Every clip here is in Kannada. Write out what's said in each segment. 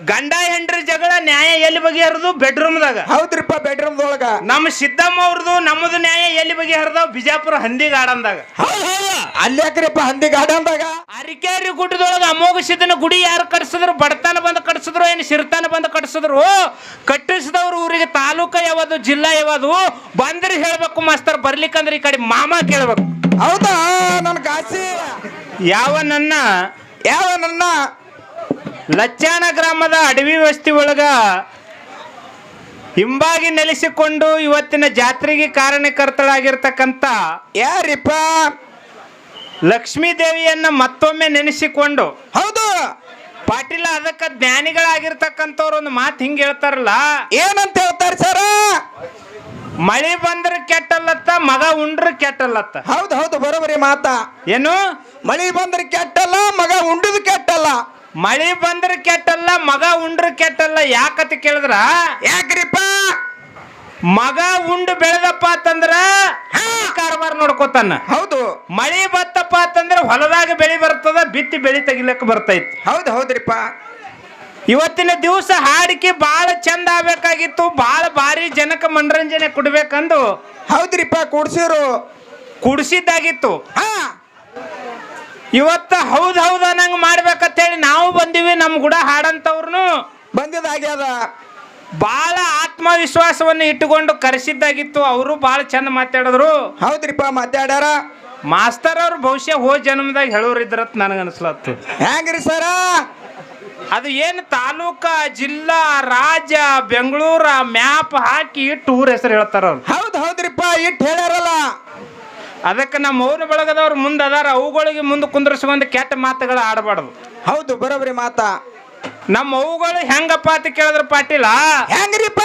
ಗಂಡ ಹೆಂಡ್ರಿ ಜಗಳ ನ್ಯಾಯ ಎಲ್ಲಿ ಬಗೆಹರಿದು ಬೆಡ್ರೂಮ್ದಾಗ? ಹೌದ್ರಿಪ್ಪ ಬೆಡ್ರೂಮ್ ಒಳಗ ನಮ್ಮ ಸಿದ್ದಮ್ಮ ಅವ್ರದ್ದು ನಮ್ಮದು ನ್ಯಾಯ ಎಲ್ಲಿ ಬಗೆಹರಿದಾವ್ ಬಿಜಾಪುರ ಹಂದಿ ಗಾರ್ಡನ್ದಾಗ ದಾಗ ಹೌದ. ಅಲ್ಲಿ ಯಾಕ್ರಿಪ್ಪ ಹಂದಿ ಗಾರ್ಡನ್ದಾಗ ಅರಿಕೇರಿ ಗುಡ್ಡದೊಳಗ ಅಮೋಘ ಸಿದ್ದನ ಗುಡಿ ಯಾರು ಕಟ್ಸಿದ್ರು? ಬಡತನ ಬಂದು ಕಟ್ಸಿದ್ರು ಏನು? ಸಿರ್ತಾನ ಬಂದು ಕಟ್ಸಿದ್ರು? ಕಟ್ಟಿಸಿದವ್ರು ಊರಿಗೆ ತಾಲೂಕ ಯಾವುದು ಜಿಲ್ಲಾ ಯಾವುದು? ಬಂದ್ರೆ ಹೇಳ್ಬೇಕು ಮಾಸ್ತರ್ ಬರ್ಲಿಕ್ಕಂದ್ರೆ ಈ ಕಡೆ ಮಾಮ ಕೇಳ್ಬೇಕು. ಹೌದಾ ನನ್ ಕಾಸಿ ಯಾವ ನನ್ನ? ಯಾವ ನನ್ನ? ಲಚ್ಚಾಣ ಗ್ರಾಮದ ಅಡವಿ ವಸ್ತಿ ಒಳಗ ಹಿಂಬಾಗಿ ನೆಲೆಸಿಕೊಂಡು ಇವತ್ತಿನ ಜಾತ್ರೆಗೆ ಕಾರಣಕರ್ತಳಾಗಿರ್ತಕ್ಕಂಥ ಯಾರಿಪ್ಪ? ಲಕ್ಷ್ಮೀ ದೇವಿಯನ್ನ ಮತ್ತೊಮ್ಮೆ ನೆನೆಸಿಕೊಂಡು ಹೌದು. ಪಾಟೀಲ ಅದಕ್ಕೆ ಜ್ಞಾನಿಗಳಾಗಿರ್ತಕ್ಕಂಥವ್ರು ಒಂದು ಮಾತು ಹಿಂಗೆ ಹೇಳ್ತಾರಲ್ಲ? ಏನಂತ ಹೇಳ್ತಾರೆ ಸರ? ಮಳಿ ಬಂದ್ರೆ ಕೆಟ್ಟಲ್ಲತ್ತ ಮಗ ಉಂಡ್ರ ಕೆಟ್ಟಲ್ಲತ್ತ. ಹೌದು ಹೌದು ಬರೋಬರಿ ಮಾತಾ. ಏನು? ಮಳಿ ಬಂದ್ರೆ ಕೆಟ್ಟಲ್ಲ ಮಗ ಉಂಡುದು ಕೆಟ್ಟಲ್ಲ. ಮಳಿ ಬಂದ್ರೆ ಕೆಟ್ಟಲ್ಲ ಮಗ ಉಂಡ್ರ ಕೆಟ್ಟಲ್ಲ ಯಾಕತ್ ಕೇಳಿದ್ರ? ಯಾಕ್ರಿಪ್ಪ? ಮಗ ಉಂಡು ಬೆಳೆದಪ್ಪ ಅಂತಂದ್ರ ಕಾರವಾರ ನೋಡ್ಕೋತಾನ. ಹೌದು. ಮಳಿ ಬತ್ತಪ್ಪ ಅಂತಂದ್ರೆ ಹೊಲದಾಗ ಬೆಳಿ ಬರ್ತದ ಬಿತ್ತಿ ಬೆಳಿ ತೆಗಿಲಕ್ ಬರ್ತೈತಿ. ಹೌದು ಹೌದ್ರಿಪ್ಪ. ಇವತ್ತಿನ ದಿವಸ ಹಾಡಿಕೆ ಬಹಳ ಚಂದ ಆಗ್ಬೇಕಾಗಿತ್ತು ಬಹಳ ಭಾರಿ ಜನಕ್ಕೆ ಮನರಂಜನೆ ಕೊಡ್ಬೇಕಂದು. ಹೌದ್ರಿಪ್ಪ ಕುಡ್ಸಿರು. ಕುಡ್ಸಿದ್ದಾಗಿತ್ತು. ಹಾ. ಇವತ್ತ ಹೌದ್ ಹೌದ ನಂಗೆ ಮಾಡ್ಬೇಕಂತೇಳಿ ನಾವು ಬಂದಿವಿ ನಮ್ ಕೂಡ ಹಾಡಂತವ್ರು ಬಂದಿದಾಗ್ಯದ ಬಾಳ ಆತ್ಮವಿಶ್ವಾಸವನ್ನು ಇಟ್ಟುಕೊಂಡು ಕರೆಸಿದ್ದಾಗಿತ್ತು ಅವರು ಬಹಳ ಚಂದ ಮಾತಾಡಿದ್ರು. ಹೌದ್ರಿಪ್ಪ ಮಾತಾಡ್ಯಾರ. ಮಾಸ್ತರ್ ಅವ್ರು ಬಹುಶಃ ಹೋ ಜನ್ಮದಾಗ ಹೇಳೋರಿದ್ರತ್ ನನಗನ್ಸ್ಲತ್ತು ಹೆಂಗ್ರಿ ಸರ? ಅದು ಏನು ತಾಲೂಕ ಜಿಲ್ಲಾ ರಾಜ್ಯ ಬೆಂಗಳೂರ ಮ್ಯಾಪ್ ಹಾಕಿ ಟೂರ್ ಹೆಸರು ಹೇಳ್ತಾರ ಅವ್ರು. ಹೌದು ಹೌದ್ರಿಪ್ಪ ಇಟ್ಟು ಹೇಳ್ಯಾರಲ್ಲ. ಅದಕ್ಕೆ ನಮ್ಮ ಮೌನ ಬಳಗದವ್ರು ಮುಂದೆ ಅದಾರ ಅವುಗಳಿಗೆ ಮುಂದೆ ಕುಂದ್ರಿಸ್ಕೊಂಡು ಕೆಟ್ಟ ಮಾತುಗಳು ಆಡಬಾರ್ದು. ಹೌದು ಬರೋಬ್ರಿ ಮಾತ. ನಮ್ಮ ಅವುಗಳು ಹೆಂಗಪ್ಪ ಅಂತ ಕೇಳಿದ್ರ ಪಾಟೀಲ? ಹೆಂಗ್ರಿಪ್ಪ?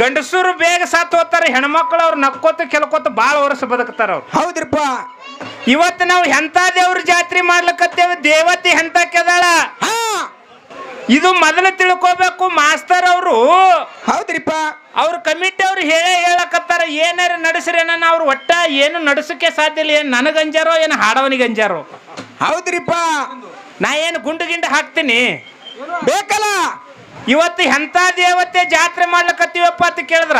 ಗಂಡಸರು ಬೇಗ ಸಾತ್ ಹೋಗ್ತಾರೆ ಹೆಣ್ಮಕ್ಳು ಅವ್ರು ನಕ್ಕೋತ ಕೆಲಕೋತ ಭಾಳ ವರ್ಷ ಬದುಕ್ತಾರ ಅವ್ರು. ಹೌದ್ರಿಪ್ಪ. ಇವತ್ತು ನಾವು ಎಂತ ದೇವ್ರ ಜಾತ್ರೆ ಮಾಡ್ಲಕತ್ತೇವೆ? ದೇವತೆ ಎಂತ ಕೆದಾಳ ಇದು ಮೊದಲು ತಿಳ್ಕೋಬೇಕು ಮಾಸ್ತರ್ ಅವರು. ಹೌದ್ರಿಪ್ಪ. ಅವ್ರ ಕಮಿಟಿ ಅವ್ರು ಹೇಳೇ ಹೇಳಕತ್ತಾರ. ಏನಾರ ನಡೆಸ್ರೇನ ಅವ್ರು ಒಟ್ಟ ಏನು ನಡೆಸಕ್ಕೆ ಸಾಧ್ಯ ಇಲ್ಲ. ಏನು ನನಗಂಜಾರೋ ಏನು ಹಾಡವನಿಗೆ ಅಂಜಾರೋ. ಹೌದ್ರಿಪ್ಪ. ನಾ ಏನು ಗುಂಡು ಗಿಂಡು ಹಾಕ್ತೀನಿ ಬೇಕಲ್ಲ. ಇವತ್ತು ಎಂಥ ದೇವತೆ ಜಾತ್ರೆ ಮಾಡ್ಲಕತ್ತೀವಪ್ಪ ಅಂತ ಕೇಳಿದ್ರ?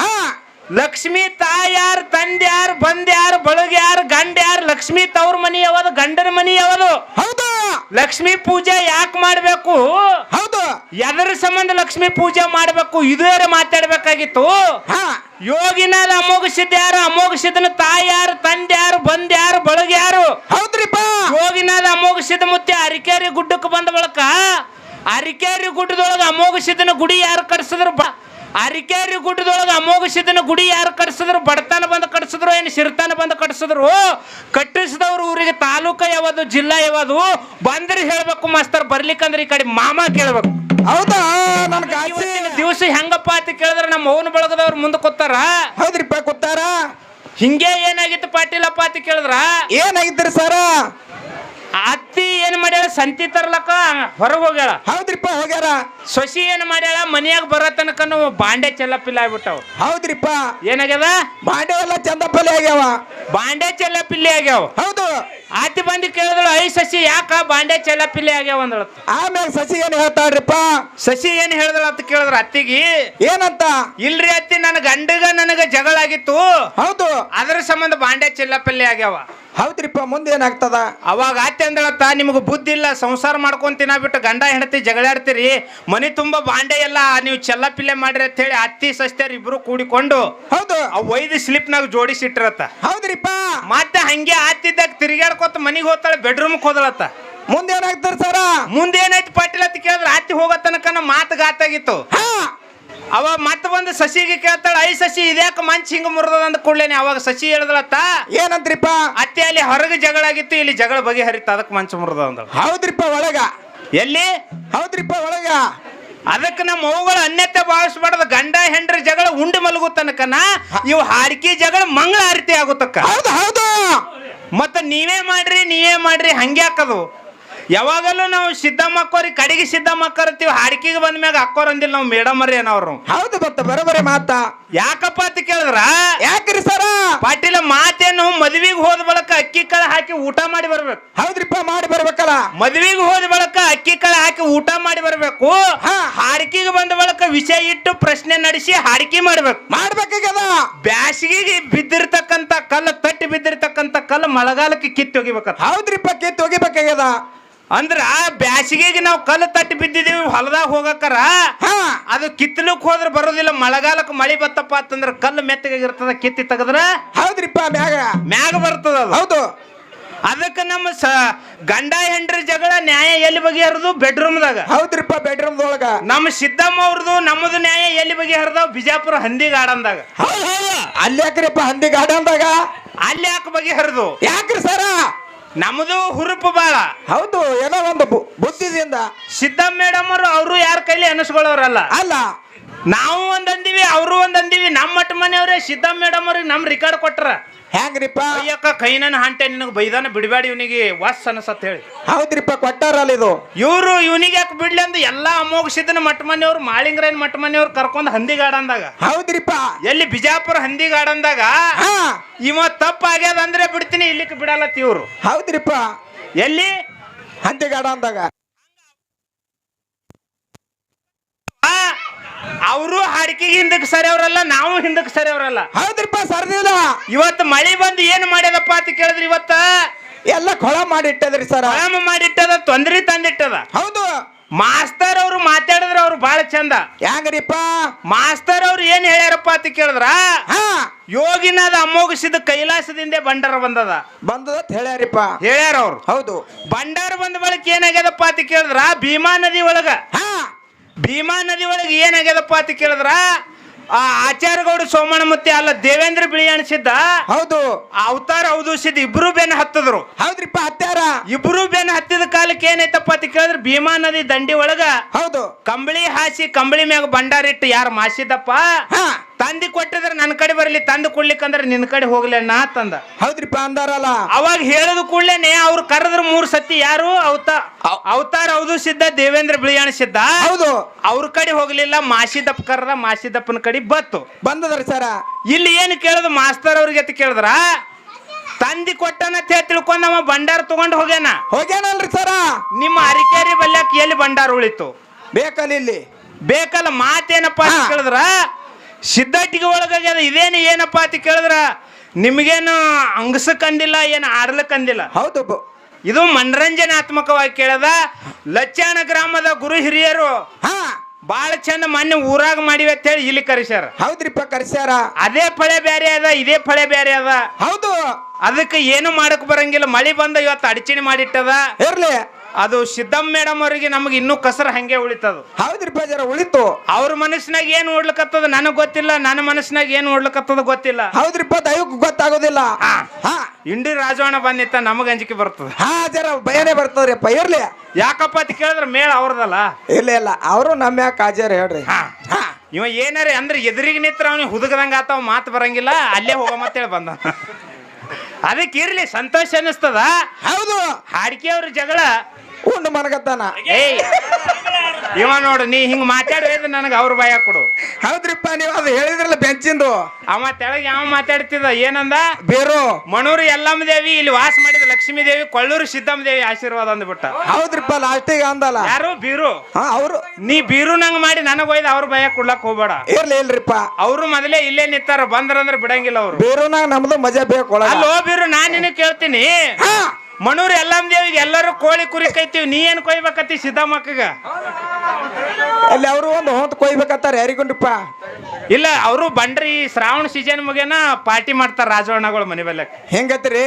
ಹಾ. ಲಕ್ಷ್ಮಿ ತಾಯಾರ್ ತಂದ್ಯಾರ್ ಬಂದ್ಯಾರ್ ಬಳಗ್ಯಾರ್ ಗಂಡ್ಯಾರ್ ಲಕ್ಷ್ಮಿ ತವ್ರ ಮನಿ ಯಾವದು ಗಂಡನ ಮನಿ ಯಾವದು ಹೌದು. ಲಕ್ಷ್ಮಿ ಪೂಜೆ ಯಾಕೆ ಮಾಡಬೇಕು? ಹೌದು. ಎದರ ಸಂಬಂಧ ಲಕ್ಷ್ಮಿ ಪೂಜೆ ಮಾಡಬೇಕು ಇದರ ಮಾತಾಡ್ಬೇಕಾಗಿತ್ತು. ಹಾ. ಯೋಗಿನಾದ ಅಮೋಘಸಿದ್ದ ಯಾರು ಅಮೋಘಸಿದನ ತಾಯಾರು ತಂದ್ಯಾರು ಬಂದ್ಯಾರು ಬಳಗ್ಯಾರು. ಹೌದ್ರಿಪ್ಪ. ಯೋಗಿನಾದ ಅಮೋಘಿಸಿದ ಮುತ್ತೆ ಅರಿಕೇರಿ ಗುಡ್ಡಕ್ಕೆ ಬಂದ ಬಳಕ ಅರಿಕೇರಿ ಗುಡ್ಡದೊಳಗ ಅಮೋಘಸಿದನ ಗುಡಿ ಯಾರು ಕಟ್ಸಿದ್ರು ಬ ಅರಿಕೇರಿ ಗುಡ್ಡದೊಳಗೆ ಅಮೋಘಸಿದನ ಗುಡಿ ಯಾರು ಕಟ್ಸಿದ್ರು? ಬಡತನ ಬಂದು ಕಟ್ಸಿದ್ರು ಏನು ಸಿರ್ತಾನ ಬಂದು ಕಟ್ಸಿದ್ರು? ಕಟ್ಟಿಸಿದವರು ಊರಿಗೆ ತಾಲೂಕ ಯಾವುದು ಜಿಲ್ಲಾ ಯಾವುದು? ಬಂದ್ರೆ ಹೇಳ್ಬೇಕು ಮಾಸ್ತರ್ ಬರ್ಲಿಕ್ಕಂದ್ರೆ ಈ ಕಡೆ ಮಾಮ ಕೇಳ್ಬೇಕು ಹೌದಾ? ದಿವಸ ಹೆಂಗಪ್ಪ ಅಂತ ಕೇಳಿದ್ರೆ ನಮ್ಮ ಮೌನ ಬಳಗದವ್ರು ಮುಂದೆ ಕೂತಾರ. ಹೌದ್ರಿಪ್ಪ ಕೊತ್ತಾರ ಹಿಂಗೆ ಏನಾಗಿತ್ತು ಪಾಟೀಲಪ್ಪ ಅಂತ ಕೇಳಿದ್ರ? ಏನಾಗಿದ್ರಿ ಸರ? ಅತ್ತಿ ಏನ್ ಮಾಡ್ಯಾಳ? ಸಂತಿ ತರ್ಲಕ್ಕ ಹೊರಗೆ ಹೋಗ್ಯಾಳ. ಹೌದ್ರಿಪ್ಪ ಹೋಗ್ಯಾರ. ಸೊಸಿ ಏನ್ ಮಾಡ್ಯಾಳ? ಮನ್ಯಾಗ ಬರೋ ತನಕ ಬಾಂಡೆ ಚೆಲ್ಲಪಿಲ್ಲ ಆಗ್ಬಿಟ್ಟವು. ಹೌದ್ರಿಪ್ಪ. ಏನಾಗ್ಯದ? ಬಾಂಡೆ ಎಲ್ಲ ಚಂದಪಲ್ಲಿ ಆಗ್ಯಾವ. ಬಾಂಡೆ ಚೆಲ್ಲಪಿಲ್ಲಿ ಆಗ್ಯಾವ. ಹೌದು. ಆತಿ ಬಂದು ಕೇಳಿದಳು ಐ ಸಸಿ ಯಾಕ ಬಾಂಡೆ ಚೆಲ್ಲಪಿಲ್ಲಿ ಆಗ್ಯಾವ? ಅಂದಳ ಆಮೇಲೆ ಸಸಿ ಏನ್ ಹೇಳ್ತಾಳ್ರಿಪ್ಪ? ಸಸಿ ಏನ್ ಹೇಳಿದಳ ಅಂತ ಕೇಳಿದ್ರ ಅತ್ತಿಗಿ. ಏನಂತ? ಇಲ್ರಿ ಅತ್ತಿ ನನ್ನ ಗಂಡಗ ನನಗ ಜಗಳ ಆಗಿತ್ತು. ಹೌದು. ಅದ್ರ ಸಂಬಂಧ ಬಾಂಡೆ ಚೆಲ್ಲಪಲ್ಲಿ ಆಗ್ಯಾವ. ಹೌದ್ರಿಪ್ಪ ಮುಂದೆ ಏನಾಗ್ತದ ಅವಾಗ ಆತೆ ಅಂದಳತ್ತ ನಿಮಗೆ ಬುದ್ಧಿ ಇಲ್ಲ ಸಂಸಾರ ಮಾಡ್ಕೊಂಡ್ ಬಿಟ್ಟು ಗಂಡ ಹೆಂಡತಿ ಜಗಳಾಡ್ತೀರಿ ಮನಿ ತುಂಬ ಬಾಂಡೆ ಎಲ್ಲ ನೀವು ಚೆಲ್ಲ ಪಿಲ್ಲೆ ಮಾಡಿರಿ ಅಂತ ಹೇಳಿ ಅತ್ತಿ ಸಸ್ತ್ಯಾರ ಇಬ್ರು ಕೂಡಿಕೊಂಡು ಹೌದು. ಆ ಒಯ್ದು ಸ್ಲಿಪ್ನಾಗ ಜೋಡಿಸಿಟ್ಟಿರತ್ತ ಹೌದ್ರಿಪ್ಪ. ಮತ್ತೆ ಹಂಗೆ ಆತಿದ್ದಾಗ ತಿರುಗಾಡ್ಕೊತ ಮನಿಗೆ ಹೋಗ್ತಾಳೆ ಬೆಡ್ರೂಮ್ಗೆ ಹೋದಳತ್ತ. ಮುಂದೆ ಏನಾಗ್ತಾರ ಸರ? ಮುಂದೆ ಏನಾಯ್ತು ಪಾಟೀಲ್ ಅಂತ ಕೇಳಿದ್ರೆ ಆತಿ ಹೋಗೋ ತನಕ ಮಾತು ಗಾತಾಗಿತ್ತು. ಹಾ. ಅವ ಮತ್ತೆ ಬಂದು ಸಸಿಗೆ ಕೇಳ್ತಾಳ ಐ ಸಸಿ ಇದ್ಯಾಕ ಮಂಚ್ ಹಿಂಗ ಮುರಿದ ಅಂದ ಕೂಡ್ಲೇನೆ ಅವಾಗ ಸಸಿ ಹೇಳ್ದಳತ್ತ ಏನಂತ್ರಿಪ್ಪ? ಅತ್ತೆ ಅಲ್ಲಿ ಹೊರಗೆ ಜಗಳ ಆಗಿತ್ತು ಇಲ್ಲಿ ಜಗಳ ಬಗೆಹರಿತು ಅದಕ್ಕೆ ಮಂಚ ಮುರಿದ ಅಂದ ಹೌದ್ರಿಪ್ಪ ಒಳಗ. ಎಲ್ಲಿ? ಹೌದ್ರಿಪ್ಪ ಒಳಗ. ಅದಕ್ಕೆ ನಮ್ಮ ಅವುಗಳ ಅನ್ಯತೆ ಭಾವಿಸ್ಬಾರ್ದು ಗಂಡ ಹೆಂಡ್ರ ಜಗಳ ಉಂಡು ಮಲಗು ತನಕನ ಇವು ಹಾರಿಕೆ ಜಗಳ ಮಂಗಳ ಆರತಿ ಆಗುತ್ತಕ್ಕ. ಹೌದು ಹೌದು. ಮತ್ತ ನೀವೇ ಮಾಡ್ರಿ ನೀವೇ ಮಾಡ್ರಿ ಹಂಗೆ ಹಾಕದು ಯಾವಾಗಲೂ ನಾವು ಸಿದ್ದಮ್ಮ ಅಕ್ಕೋರಿ ಕಡೆಗೆ ಸಿದ್ದಮ್ಮ ಅಕ್ಕರ್ತೀವಿ ಹಾಡಿಕೆಗೆ ಬಂದ ಮ್ಯಾಗ ಅಕ್ಕೋರ್ ಅಂದಿಲ್ಲ ನಾವು ಮೇಡಮ್ ಅರಿ ಏನವ್ರು ಹೌದು ಬತ್ತ ಬರೋಬರಿ ಮಾತ. ಯಾಕಪ್ಪ ಅಂತ ಕೇಳಿದ್ರ? ಯಾಕ್ರಿ ಸರ? ಪಾಟೀಲ ಮಾತೇನು ಮದ್ವಿಗೆ ಹೋದ ಬಳಕ ಅಕ್ಕಿ ಕಾಳು ಹಾಕಿ ಊಟ ಮಾಡಿ ಬರ್ಬೇಕು. ಹೌದ್ರಿಪ್ಪ ಮಾಡಿ ಬರ್ಬೇಕಲ್ಲ. ಮದ್ವಿಗೆ ಹೋದ ಬಳಕ ಅಕ್ಕಿ ಕಾಳು ಹಾಕಿ ಊಟ ಮಾಡಿ ಬರ್ಬೇಕು. ಹಾ. ಹಾಡಿಕೆಗೆ ಬಂದ ಬಳಕ ವಿಷಯ ಇಟ್ಟು ಪ್ರಶ್ನೆ ನಡೆಸಿ ಹಾಡಿಕೆ ಮಾಡ್ಬೇಕು. ಮಾಡ್ಬೇಕಾಗ್ಯದ ಬ್ಯಾಸಿಗೆ ಬಿದ್ದಿರ್ತಕ್ಕಂತ ಕಲ್ಲು ತಟ್ಟಿ ಬಿದ್ದಿರ್ತಕ್ಕಂತ ಕಲ್ಲು ಮಳೆಗಾಲಕ್ಕೆ ಕಿತ್ತು ಹೌದ್ರಿಪ್ಪ ಕಿತ್ತು ಹೋಗಿಬೇಕಾಗ್ಯದ ಅಂದ್ರ ಬ್ಯಾಸಿಗೆಗೆ ನಾವು ಕಲ್ಲು ತಟ್ಟಿ ಬಿದ್ದಿದೀವಿ ಹೊಲದಾಗ ಹೋಗಕ್ಕಾರ. ಹಾ. ಅದು ಕಿತ್ತಲಕ್ ಹೋದ್ರೆ ಬರೋದಿಲ್ಲ ಮಳೆಗಾಲಕ್ಕೆ ಮಳಿ ಬತ್ತಪ್ಪ ಅಂತಂದ್ರೆ ಕಲ್ಲು ಮೆತ್ತಗಾಗಿರ್ತದ ಕಿತ್ತಿ ತೆಗದ್ರ ಹೌದ್ರಿಪ್ಪ ಮ್ಯಾಗ. ಮ್ಯಾಗ ಬರ್ತದ ಹೌದು. ಅದಕ್ಕೆ ನಮ್ಮ ಸ ಗಂಡ ಹೆಂಡ್ರಿ ಜಗಳ ನ್ಯಾಯ ಎಲ್ಲಿ ಬಗೆಹರಿದು? ಬೆಡ್ರೂಮ್ದಾಗ. ಹೌದ್ರಿಪ್ಪ ಬೆಡ್ರೂಮ್ ಒಳಗ ನಮ್ಮ ಸಿದ್ದಮ್ಮ ಅವ್ರದ್ದು ನಮ್ಮದು ನ್ಯಾಯ ಎಲ್ಲಿ ಬಗೆಹರಿದಾವ್? ಬಿಜಾಪುರ ಹಂದಿ ಗಾರ್ಡನ್ದಾಗ ಅಲ್ಲಿ ಯಾಕ್ರಿಪ್ಪ ಹಂದಿ ಗಾರ್ಡನ್ದಾಗ ಅಲ್ಲಿ ಯಾಕೆ ಬಗೆಹರಿದು? ಯಾಕ್ರಿ ಸರ? ನಮ್ಮದು ಹುರುಪು ಬಾಳ. ಹೌದು ಏನೋ ಒಂದು ಬು- ಬುದ್ಧಿದಿಂದ. ಸಿದ್ದಮ್ಮ ಮೇಡಮ್ ಅವರು ಅವರು ಯಾರ ಕೈಲಿ ಅನಿಸ್ಕೊಳ್ಳೋರಲ್ಲ. ಅಲ್ಲ. ನಾವು ಒಂದ್ ಅಂದಿವಿ ಅವರು ಒಂದ್ ಅಂದಿವಿ ನಮ್ಮ ಮಟ್ಟ ಮನೆಯವ್ರೆ ಸಿದ್ದಮ್ಮ ಮೇಡಮ್ ಅವ್ರಿಗೆ ನಮ್ ರಿಕಾರ್ಡ್ ಕೊಟ್ರ. ಹೆಂಗ್ರಿಪ್ಪ ಅಯ್ಯಕ್ಕ ಕೈನನ್ ಹಂಟೆ ನಿನಗೆ ಬೈದಾನ ಬಿಡಬೇಡಿ ಇವನಿಗೆ ವಾಸ್ ಅನಸತ್ ಹೇಳಿ. ಹೌದ್ರಿಪ್ಪ ಕೊಟ್ಟಾರಲ್ಲ ಇದು? ಇವರು ಇವನಿಗೆ ಯಾಕೆ ಬಿಡ್ಲಿ ಅಂದ್ ಎಲ್ಲಾ ಅಮೋಘ ಸಿದ್ದನ ಮಟ್ಟ ಮನೆಯವ್ರು ಮಾಳಿಂಗ್ರೈನ್ ಮಟ್ಟ ಮನೆಯವ್ರು ಕರ್ಕೊಂಡ್ ಹಂದಿ ಗಾರ್ಡನ್ದಾಗ ಹೌದ್ರಿಪ್ಪ. ಎಲ್ಲಿ ಬಿಜಾಪುರ ಹಂದಿ ಗಾರ್ಡನ್ದಾಗ ಹಾ. ಇವ ತಪ್ಪ ಆಗ್ಯದ ಅಂದ್ರೆ ಬಿಡ್ತೀನಿ ಇಲ್ಲಿಕ್ ಬಿಡಲತ್ತಿ ಇವ್ರು. ಹೌದ್ರಿಪ್ಪ. ಎಲ್ಲಿ? ಹಂದಿ ಗಾರ್ಡನ್ದಾಗ ಅವರು ಹಾಡಿಕೆಗೆ ಹಿಂದಕ್ಕೆ ಸರಿಯವ್ರಲ್ಲ ನಾವು ಹಿಂದಕ್ಕೆ ಸರಿಯವ್ರಲ್ಲ. ಹೌದ್ರಿಪ್ಪ ಸರ್ದಿಲ್ಲ ಇವತ್ತು ಮಳೆ ಬಂದು ಏನು ಮಾಡ್ಯದಪ್ಪ ಅಂತ ಕೇಳಿದ್ರಿ ಇವತ್ತ? ಎಲ್ಲ ಕೊಳ ಮಾಡಿಟ್ಟದ್ರಿ ಸರ್. ಆರಾಮ ಮಾಡಿಟ್ಟದ ತೊಂದ್ರೆ ತಂದಿಟ್ಟದ. ಹೌದು. ಮಾಸ್ತರ್ ಅವರು ಮಾತಾಡಿದ್ರ ಅವ್ರು ಬಹಳ ಚಂದ. ಹೆಂಗ್ರಿಪ್ಪ ಮಾಸ್ತರ್ ಅವ್ರು ಏನ್ ಹೇಳ್ಯಾರಪ್ಪ ಅಂತ ಕೇಳಿದ್ರ? ಹಾ. ಯೋಗಿನಾದ ಅಮೋಘಸಿದ ಕೈಲಾಸದಿಂದ ಬಂಡಾರ ಬಂದದ. ಬಂದದ ಹೇಳ್ಯಾರಿಪ್ಪ. ಹೇಳ್ಯಾರ ಅವ್ರು. ಹೌದು. ಬಂಡಾರ ಬಂದ ಬಳಿಕ ಏನಾಗ್ಯದಪ್ಪ ಅಂತ ಕೇಳಿದ್ರ? ಭೀಮಾ ನದಿ ಒಳಗ. ಹಾ. ಭೀಮಾ ನದಿ ಒಳಗೆ ಏನಾಗ್ಯದಪ್ಪ ಅಂತ ಕೇಳಿದ್ರ? ಆ ಆಚಾರ್ಯಗೌಡ ಸೋಮಣ್ಣಮೂರ್ತಿ ಅಲ್ಲ ದೇವೇಂದ್ರ ಬಿಳಿ ಅಣಿಸಿದ್ದ ಹೌದು. ಅವತಾರ ಅವಧೂಸಿದ ಇಬ್ರು ಬೆನ್ನ ಹತ್ತದ್ರು. ಹೌದ್ರಿಪ್ಪ ಹತ್ಯಾರ? ಇಬ್ರು ಬೆನ್ನ ಹತ್ತಿದ ಕಾಲಕ್ಕೆ ಏನೈತಪ್ಪ ಅಂತ ಕೇಳಿದ್ರೆ? ಭೀಮಾ ನದಿ ದಂಡಿ ಒಳಗ ಹೌದು. ಕಂಬಳಿ ಹಾಸಿ ಕಂಬಳಿ ಮ್ಯಾಗ ಭಂಡಾರಿಟ್ಟು ಯಾರು ಮಾಸಿದಪ್ಪ ಹಾ. ತಂದಿ ಕೊಟ್ಟಿದ್ರೆ ನನ್ನ ಕಡೆ ಬರಲಿ ತಂದು ಕೊಡ್ಲಿಕ್ಕಂದ್ರೆ ನಿನ್ನ ಕಡೆ ಹೋಗ್ಲಿ ತಂದ. ಹೌದ್ರಿಪ್ಪ ಅಂದಾರಲ್ಲ ಅವಾಗ ಹೇಳಿದ ಕೂಡ್ಲೇನೆ ಅವ್ರು ಕರೆದ್ರ ಮೂರ್ ಸತಿ ಯಾರು? ಅವತ ಅವ್- ಅವತಾರ ಹೌದು ಸಿದ್ಧ ದೇವೇಂದ್ರ ಬಿಳಿಯಾಣ ಸಿದ್ಧ. ಹೌದು. ಅವ್ರ ಕಡೆ ಹೋಗ್ಲಿಲ್ಲ ಮಾಸಿದಪ್ಪ ಕರೆದ ಮಾಸಿದಪ್ಪನ ಕಡೆ ಬತ್ತು ಬಂದದ್ರಿ ಸರ. ಇಲ್ಲಿ ಏನು ಕೇಳಿದ ಮಾಸ್ತರ್ ಅವ್ರಿಗೆ ಅಂತ ಕೇಳಿದ್ರ? ತಂದಿ ಕೊಟ್ಟನ ಅಂತ ಹೇಳಿ ತಿಳ್ಕೊಂಡ್ ಅವ ಭಂಡಾರ ತಗೊಂಡ್ ಹೋಗ್ಯಾನ. ಹೋಗ್ಯಾನಲ್ರಿ ಸರ. ನಿಮ್ಮ ಅರಿಕೇರಿ ಬಲ್ಯಾಕ ಎಲ್ಲಿ ಭಂಡಾರ ಉಳಿತು? ಬೇಕಲ್ಲ ಇಲ್ಲಿ? ಬೇಕಲ್ಲ ಮಾತೇನಪ್ಪ ಅಂತ. ಕೇಳಿದ್ರ? ಸಿದ್ಧಟ್ಟಿಗೆ ಒಳಗಾಗ್ಯದ ಇದೇನು ಏನಪ್ಪ ಅಂತ ಕೇಳಿದ್ರ ನಿಮಗೇನು ಅಂಗಸಕ್ಕಂದಿಲ್ಲ ಏನು ಆಡ್ಲಕ್ಕಂದಿಲ್ಲ ಹೌದು ಇದು ಮನರಂಜನಾತ್ಮಕವಾಗಿ ಕೇಳದ ಲಚ್ಚಾಣ ಗ್ರಾಮದ ಗುರು ಹಿರಿಯರು ಹಾ. ಬಾಳ ಚಂದ ಮೊನ್ನೆ ಊರಾಗ ಮಾಡಿವೆ ಅಂತ ಹೇಳಿ ಇಲ್ಲಿ ಕರೆಸ್ಯಾರ. ಹೌದ್ರಿಪ್ಪ ಕರ್ಸ್ಯಾರ. ಅದೇ ಫಳೆ ಬೇರೆ ಅದ ಇದೇ ಫಳೆ ಬೇರೆ ಅದ. ಹೌದು. ಅದಕ್ಕೆ ಏನು ಮಾಡಕ್ ಬರಂಗಿಲ್ಲ ಮಳಿ ಬಂದ ಇವತ್ತು ಅಡಚಣೆ ಮಾಡಿಟ್ಟದ. ಇರ್ಲಿ. ಅದು ಸಿದ್ದಮ್ಮ ಮೇಡಮ್ ಅವರಿಗೆ ನಮಗೆ ಇನ್ನೂ ಕಸರ ಹಂಗೆ ಉಳಿತದ. ಹೌದ್ರಿಪ್ಪ ಜರ ಉಳಿತು. ಅವ್ರ ಮನಸ್ಸಿನಾಗ ಏನ್ ಓಡ್ಲಕತ್ತದ ನನಗ್ ಗೊತ್ತಿಲ್ಲ ನನ್ನ ಮನಸ್ಸಿನಾಗ ಏನ್ ಓಡ್ಲಕತ್ತದ ಗೊತ್ತಿಲ್ಲ. ಹೌದ್ರಿಪ್ಪ ದೈವಕ್ಕೆ ಗೊತ್ತಾಗೋದಿಲ್ಲ. ಹಾ. ಇಂಡಿ ರಾಜವಾಣ ಬಂದಿತ್ತ ನಮಗ ಅಂಜಿಕೆ ಬರ್ತದ. ಹಾ ಜರ ಭಯನೇ ಬರ್ತದ್ರಿಪ್ಪ ಇರ್ಲಿ. ಯಾಕಪ್ಪ ಅಂತ ಕೇಳಿದ್ರೆ ಮೇಳ ಅವ್ರದಲ್ಲ. ಇಲ್ಲ ಇಲ್ಲ ಅವರು ನಮ್ಮ ಯಾಕೆ ಕಾಜಾರ ಹೇಳ್ರಿ. ಹಾ. ಹಾ. ಇವ ಏನಾರ ಅಂದ್ರೆ ಎದುರಿಗೆ ನಿತ್ರ ಅವನಿಗೆ ಹುದುಗದಂಗ ಆತಾವ ಮಾತು ಬರಂಗಿಲ್ಲ ಅಲ್ಲೇ ಹೋಗ ಮತ್ತೇಳಿ ಬಂದ. ಅದಕ್ಕೆ ಇರ್ಲಿ ಸಂತೋಷ ಅನ್ನಿಸ್ತದ. ಹೌದು. ಹಾಡಿಕೆ ಅವ್ರ ಜಗಳ ಉಂಡು ಮನಗತ್ತಾನ ಏಯ್ ಇವ ನೋಡು ನೀ ಹಿಂಗ್ ಮಾತಾಡಿದ್ರೆ ನನಗೆ ಅವ್ರ ಭಯ ಕೊಡು. ಹೌದ್ರಿಪ್ಪ ನೀವ್ ಅದು ಹೇಳಿದ್ರಲ್ಲ ಬೆಂಚಿಂದು? ಅವ ತೆಳಗೆ ಯಾವ ಮಾತಾಡ್ತಿದ್ದ? ಏನಂದ? ಬೇರು. ಮಣೂರು ಎಲ್ಲಮ್ಮ ದೇವಿ ಇಲ್ಲಿ ವಾಸ ಮಾಡಿದ ಲಕ್ಷ್ಮೀ ದೇವಿ ಕೊಳ್ಳೂರು ಸಿದ್ದಮ್ಮ ದೇವಿ ಆಶೀರ್ವಾದ ಅಂದ್ಬಿಟ್ಟ. ಹೌದ್ರಿಪ್ಪ ಲಾಸ್ಟಿಗೆ ಅಂದಲ್ಲ? ಯಾರು? ಬೀರು. ಹಾ ಅವರು. ನೀ ಬೀರು ನಂಗ್ ಮಾಡಿ ನನಗ್ ಒಯ್ದ ಅವ್ರ ಭಯ ಕೊಡ್ಲಕ್ ಹೋಗ್ಬೇಡ. ಇರ್ಲಿ ಇಲ್ರಿಪ್ಪ ಅವ್ರು ಮೊದಲೇ ಇಲ್ಲೇ ನಿಂತಾರ ಬಂದ್ರಂದ್ರೆ ಬಿಡಂಗಿಲ್ಲ ಅವರು. ನಂಗ್ ನಮ್ದು ಮಜಾ ಬೇಕು ಅಲ್ಲೋ ಬೀರು ನಾನ್ ನಿನ್ನ ಕೇಳ್ತೀನಿ. ಹಾ. ಮಣೂರು ಎಲ್ಲಮ್ಮ ದೇವಿಗೆ ಎಲ್ಲರೂ ಕೋಳಿ ಕುರಿ ಕೈತೀವಿ. ನೀ ಏನ್ ಕೊಯ್ಬೇಕತ್ತಿ ಸಿದ್ದಮ್ಮಕ್ಕಗ? ಅಲ್ಲಿ ಅವರು ಒಂದು ಹೊಂತ ಕೊಯ್ಬೇಕತ್ತಾರ ಯಾರಿಗುಂಡಪ್ಪ? ಇಲ್ಲ ಅವರು ಬಂಡ್ರಿ ಶ್ರಾವಣ ಸೀಸನ್ ಮುಗೇನ ಪಾರ್ಟಿ ಮಾಡ್ತಾರ ರಾಜವಣ್ಣಗಳು ಮನೆ ಬೆಲ್ಲಕ್ ಹೆಂಗತ್ರಿ?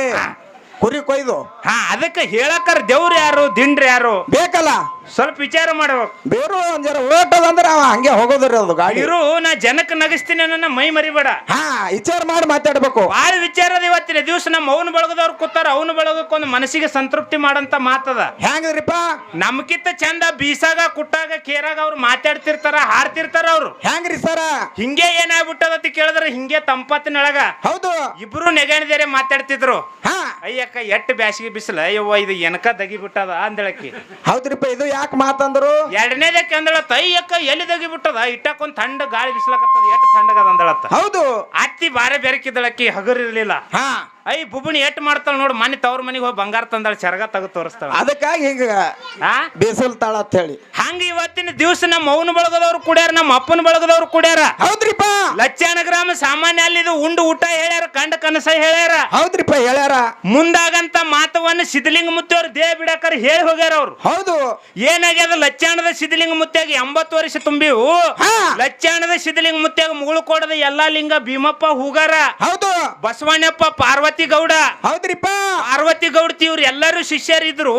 ಕುರಿ ಕೊಯ್ದು? ಹಾ ಅದಕ್ಕೆ ಹೇಳಕ್ಕಾರ ದೇವ್ರು ಯಾರು ದಿಂಡ್ರಿ ಯಾರು? ಬೇಕಲ್ಲ? ಸ್ವಲ್ಪ ವಿಚಾರ ಮಾಡ್ಬೇಕು. ಬೇರು ಒಂದ್ ಓಟದಂದ್ರೆ ಅವ ಹಂಗೆ ಹೋಗೋದ್ರಿ ಅದು ಗಾಡಿ. ಇರು ನಾ ಜನಕ್ಕೆ ನಗಿಸ್ತೀನಿ ನನ್ನ ಮೈ ಮರಿಬೇಡ. ಹಾ ವಿಚಾರ ಮಾಡಿ ಮಾತಾಡ್ಬೇಕು. ಭಾಳ ವಿಚಾರದ ಇವತ್ತಿನ ದಿವಸ ನಮ್ಮ ಅವನ ಬಳಗದವ್ರು ಕೂತಾರ ಅವನ ಬಳಗಕ್ಕೆ ಒಂದು ಮನಸ್ಸಿಗೆ ಸಂತೃಪ್ತಿ ಮಾಡಂತ ಮಾತದ. ಹೆಂಗ್ರಿಪ್ಪ ನಮ್ಕಿತ್ತ ಚಂದ ಬೀಸಾಗ ಕುಟ್ಟಾಗ ಕೇರಾಗ ಅವ್ರು ಮಾತಾಡ್ತಿರ್ತಾರ ಹಾಡ್ತಿರ್ತಾರ ಅವ್ರು. ಹೆಂಗ್ರಿ ಸರ? ಹಿಂಗೆ ಏನಾಗ್ಬಿಟ್ಟದ ಕೇಳಿದ್ರೆ ಹಿಂಗೆ ತಂಪತ್ತಿನೊಳಗ ಹೌದು. ಇಬ್ರು ನೆಗಣಿದೇರೆ ಮಾತಾಡ್ತಿದ್ರು. ಹಾ. ಅಯ್ಯಕ್ಕ ಎಟ್ಟು ಬ್ಯಾಸಿಗೆ ಬಿಸಿಲ. ಅಯ್ಯವ್ವ ಇದು ಎನಕ ದಗಿ ಬಿಟ್ಟದ ಅಂದಳಕ್ಕಿ. ಹೌದ್ರಿಪ್ಪ ಇದು ಯಾಕೆ ಮಾತಂದ್ರು? ಎರಡನೇದಕ್ಕೆ ಅಂದಳ ತೈಯಕ್ಕ ಎಲ್ಲಿ ತಗಿ ಬಿಟ್ಟದ ಇಟ್ಟಕ್ಕೊಂದ್ ಥಂಡ ಗಾಳಿ ಬಿಸ್ಲಕತ್ತದ ಎಷ್ಟು ಥಂಡಗದ ಅಂದಳತ್ತ. ಹೌದು. ಅತ್ತಿ ಬಾರೆ ಬೆರಕಿದ್ದಳಕ್ಕಿ ಹಗರಿರ್ಲಿಲ್ಲ. ಹಾ. ಐ ಬುಬುಣಿ ಎಟ್ ಮಾಡ್ತಾಳ ನೋಡು ಮನೆ ತವ್ರ ಮನೆಗೆ ಹೋಗಿ ಬಂಗಾರ ತಂದಾಳ ಚರಗ ತೆಗೆದು ತೋರಿಸ್ತಾಳ. ಅದಕ್ಕಾಗಿ ಹಿಂಗ ಆ? ಬೇಸಲ್ತಾಳ ಅಂತ ಹೇಳಿ. ಹಂಗ ಇವತ್ತಿನ ದಿವಸ ನಮ್ಮ ಅವನ ಬಳಗದವ್ರು ಕುಡ್ಯಾರ ನಮ್ಮ ಅಪ್ಪನ ಬಳಗದವ್ರು ಕುಡ್ಯಾರ. ಹೌದ್ರಿಪ್ಪ? ಲಚ್ಚಾಣ ಗ್ರಾಮ ಸಾಮಾನ್ಯ ಅಲ್ಲಿ ಇದು ಉಂಡು ಊಟ ಹೇಳ್ಯಾರ ಕಂಡ ಕನಸ ಹೇಳ್ಯಾರ. ಹೌದ್ರಿಪ್ಪ ಹೇಳ್ಯಾರ. ಮುಂದಾಗಂತ ಮಾತವನ್ನ ಸಿದ್ಧಲಿಂಗ ಮುತ್ತವ್ರು ದೇಹ ಬಿಡಾಕರ್ ಹೇಳಿ ಹೋಗ್ಯಾರ ಅವ್ರು. ಹೌದು. ಏನಾಗ್ಯದ ಲಚ್ಚಾಣದ ಸಿದ್ಧಲಿಂಗ ಮುತ್ಯಾಗ ಎಂಬತ್ತು ವರ್ಷ ತುಂಬಿವು. ಹಾ. ಲಚ್ಚಾಣದ ಸಿದ್ಧಲಿಂಗ ಮುತ್ಯಾಗ ಮುಗುಳು ಕೊಡದ ಎಲ್ಲಾ ಲಿಂಗ ಭೀಮಪ್ಪ ಹೂಗಾರ. ಹೌದು. ಬಸವಣ್ಣಪ್ಪ ಪಾರ್ವತಿ ಗೌಡ ಹೌದ್ರಿಪ್ಪ. ಪಾರ್ವತಿ ಗೌಡ ಇವ್ರು ಎಲ್ಲರೂ ಶಿಷ್ಯರಿದ್ರು.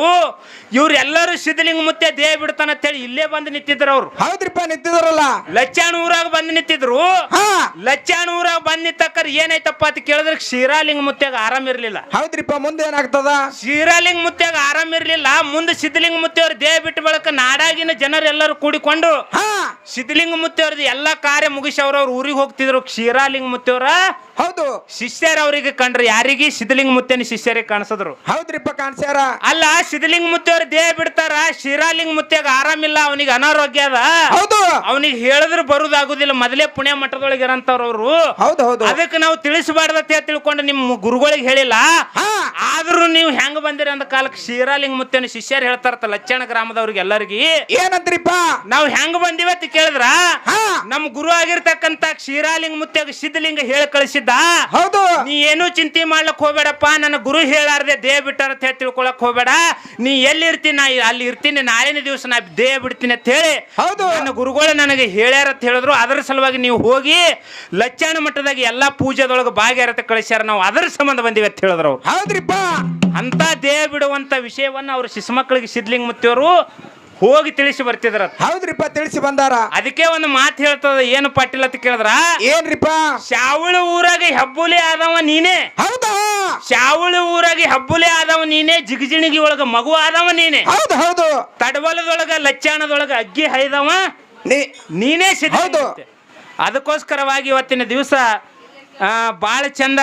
ಇವ್ರು ಎಲ್ಲರೂ ಸಿದ್ಧಲಿಂಗ ಮುತ್ತೆ ದೇಹ ಬಿಡ್ತಾನ ಅಂತೇಳಿ ಇಲ್ಲೇ ಬಂದು ನಿಂತಿದ್ರು ಅವ್ರು. ಹೌದ್ರಿಪ್ಪ ನಿಂತಿದ್ರಲ್ಲ ಲಚ್ಚಾಣ ಊರಾಗ ಬಂದು ನಿಂತಿದ್ರು. ಹಾ. ಲಚ್ಚಾಣ ಊರಾಗ ಬಂದ್ ನಿಂತಕ್ಕರ್ ಏನಾಯ್ತಪ್ಪ ಅಂತ ಕೇಳಿದ್ರೆ ಕ್ಷೀರಾಲಿಂಗ ಮುತ್ಯಾಗ ಆರಾಮ ಇರ್ಲಿಲ್ಲ. ಹೌದ್ರಿಪ್ಪ ಮುಂದೆ ಏನಾಗ್ತದ? ಕ್ಷೀರಾಲಿಂಗ ಮುತ್ಯಾಗ ಆರಾಮ ಇರ್ಲಿಲ್ಲ. ಮುಂದೆ ಸಿದ್ಧಲಿಂಗ ಮುತ್ತೆಯವ್ರ ದೇಹ ಬಿಟ್ಟು ಬಳಕ ನಾಡಾಗಿನ ಜನರೆಲ್ಲರೂ ಕೂಡಿಕೊಂಡು ಹಾ. ಸಿದ್ಧಲಿಂಗ ಮುತ್ತೆಯವ್ರದ್ದು ಎಲ್ಲಾ ಕಾರ್ಯ ಮುಗಿಸಿ ಅವ್ರ ಊರಿಗೆ ಹೋಗ್ತಿದ್ರು. ಕ್ಷೀರಾಲಿಂಗ ಮುತ್ತೆಯವ್ರ ಹೌದು. ಶಿಷ್ಯರ ಅವರಿಗೆ ಕಂಡ್ರಿ ಯಾರಿಗೆ ಸಿದ್ಧಲಿಂಗ ಮುತ್ತೆನ ಶಿಷ್ಯರಿಗೆ ಕಾಣಿಸಿದ್ರು. ಹೌದ್ರಿಪ್ಪ ಕಾಣಿಸ್ಯಾರ? ಅಲ್ಲ ಸಿದ್ಧಲಿಂಗ ಮುತ್ತೆಯವ್ರ ದೇಹ ಬಿಡ್ತಾರ ಶಿರಾಲಿಂಗ ಮುತ್ಯಾಗ ಆರಾಮಿಲ್ಲ ಅವನಿಗೆ ಅನಾರೋಗ್ಯ ಅದ. ಹೌದು. ಅವನಿಗೆ ಹೇಳಿದ್ರು ಬರುದಾಗುದಿಲ್ಲ ಮೊದಲೇ ಪುಣ್ಯ ಮಠದೊಳಗೆ ಇರಂತವ್ರ ಅವರು. ಹೌದು ಹೌದು. ಅದಕ್ಕೆ ನಾವು ತಿಳಿಸಬಾರ್ದತ್ತೆ ತಿಳ್ಕೊಂಡು ನಿಮ್ಮ ಗುರುಗಳಿಗೆ ಹೇಳಿಲ್ಲ. ಹಾ. ಆದ್ರೂ ನೀವು ಹೆಂಗ ಬಂದಿರಿ ಅಂದ ಕಾಲಕ್ಕೆ ಶಿರಾಲಿಂಗ್ ಮುತ್ತೇನ ಶಿಷ್ಯರು ಹೇಳ್ತಾರತ್ತ ಲಚ್ಚಣ ಗ್ರಾಮದವ್ರಿಗೆ ಎಲ್ಲರಿಗೆ. ಏನಂತ್ರಿಪ್ಪ ನಾವು ಹೆಂಗ ಬಂದಿವತ್ತಿ ಕೇಳಿದ್ರ? ಹಾ. ನಮ್ಮ ಗುರು ಆಗಿರ್ತಕ್ಕಂತ ಶಿರಾಲಿಂಗ್ ಮುತ್ಯಾಗ ಸಿದ್ಧಲಿಂಗ ಹೇಳಿ ಕಳಿಸಿದ್ದ. ಹೌದು. ನೀ ಏನು ಚಿಂತೆ ಮಾಡ್ಲಕ್ ಹೋಗ್ಬೇಡಪ್ಪ ನನ್ನ ಗುರು ಹೇಳಾರ್ದೆ ದೇಹ ಬಿಟ್ಟಾರ ಅಂತ ಹೇಳಿ ತಿಳ್ಕೊಳಕ್ ಹೋಗ್ಬೇಡ. ನೀ ಎಲ್ಲಿ ಇರ್ತೀನಿ ನಾ ಅಲ್ಲಿ ಇರ್ತೀನಿ ನಾಳಿನ ದಿವಸ ನಾ ದೇಹ ಬಿಡ್ತೀನಿ ಅಂತ ಹೇಳಿ ಹೌದು. ನನ್ನ ಗುರುಗಳು ನನಗೆ ಹೇಳ್ಯಾರ ಅಂತ ಹೇಳಿದ್ರು. ಅದರ ಸಲುವಾಗಿ ನೀವು ಹೋಗಿ ಲಚ್ಚಾಣ ಮಟ್ಟದಾಗ ಎಲ್ಲಾ ಪೂಜೆದೊಳಗೆ ಭಾಗಿಯಾರತ ಕಳಿಸ್ಯಾರ. ನಾವು ಅದರ ಸಂಬಂಧ ಬಂದಿವಿ ಅಂತ ಹೇಳಿದ್ರು ಅವ್ರು. ಹೌದ್ರಿಪ್ಪ. ಅಂತ ದೇಹ ಬಿಡುವಂತ ವಿಷಯವನ್ನ ಅವ್ರ ಶಿಶು ಮಕ್ಕಳಿಗೆ ಸಿದ್ಲಿಂಗ್ ಮುತ್ತಿಯವರು ಹೋಗಿ ತಿಳಿಸಿ ಬರ್ತಿದ್ರ ಹೌದ್ರಿಪ್ಪ ತಿಳಿಸಿ ಬಂದಾರ. ಅದಕ್ಕೆ ಒಂದು ಮಾತು ಹೇಳ್ತದ ಏನು ಪಾಟೀಲ್ ಅಂತ ಕೇಳಿದ್ರ? ಏನ್ರಿಪ್ಪ? ಶಾವಳ ಊರಾಗ ಹೆಬ್ಬುಲಿ ಆದವ ನೀನೇ. ಹೌದಾ? ಶಾವಳ ಊರಾಗ ಹೆಬ್ಬುಲಿ ಆದವ ನೀನೇ ಜಿಗಜಿಣಗಿ ಒಳಗ ಮಗು ಆದವ ನೀನೇ. ಹೌದು ಹೌದು. ತಡವಲದೊಳಗ ಲಚ್ಚಾಣದೊಳಗ ಅಗ್ಗಿ ಹೈದವ ನೀ ನೀನೇ ಸಿದ್ಧ. ಅದಕ್ಕೋಸ್ಕರವಾಗಿ ಇವತ್ತಿನ ದಿವಸ ಭಾಳ ಚಂದ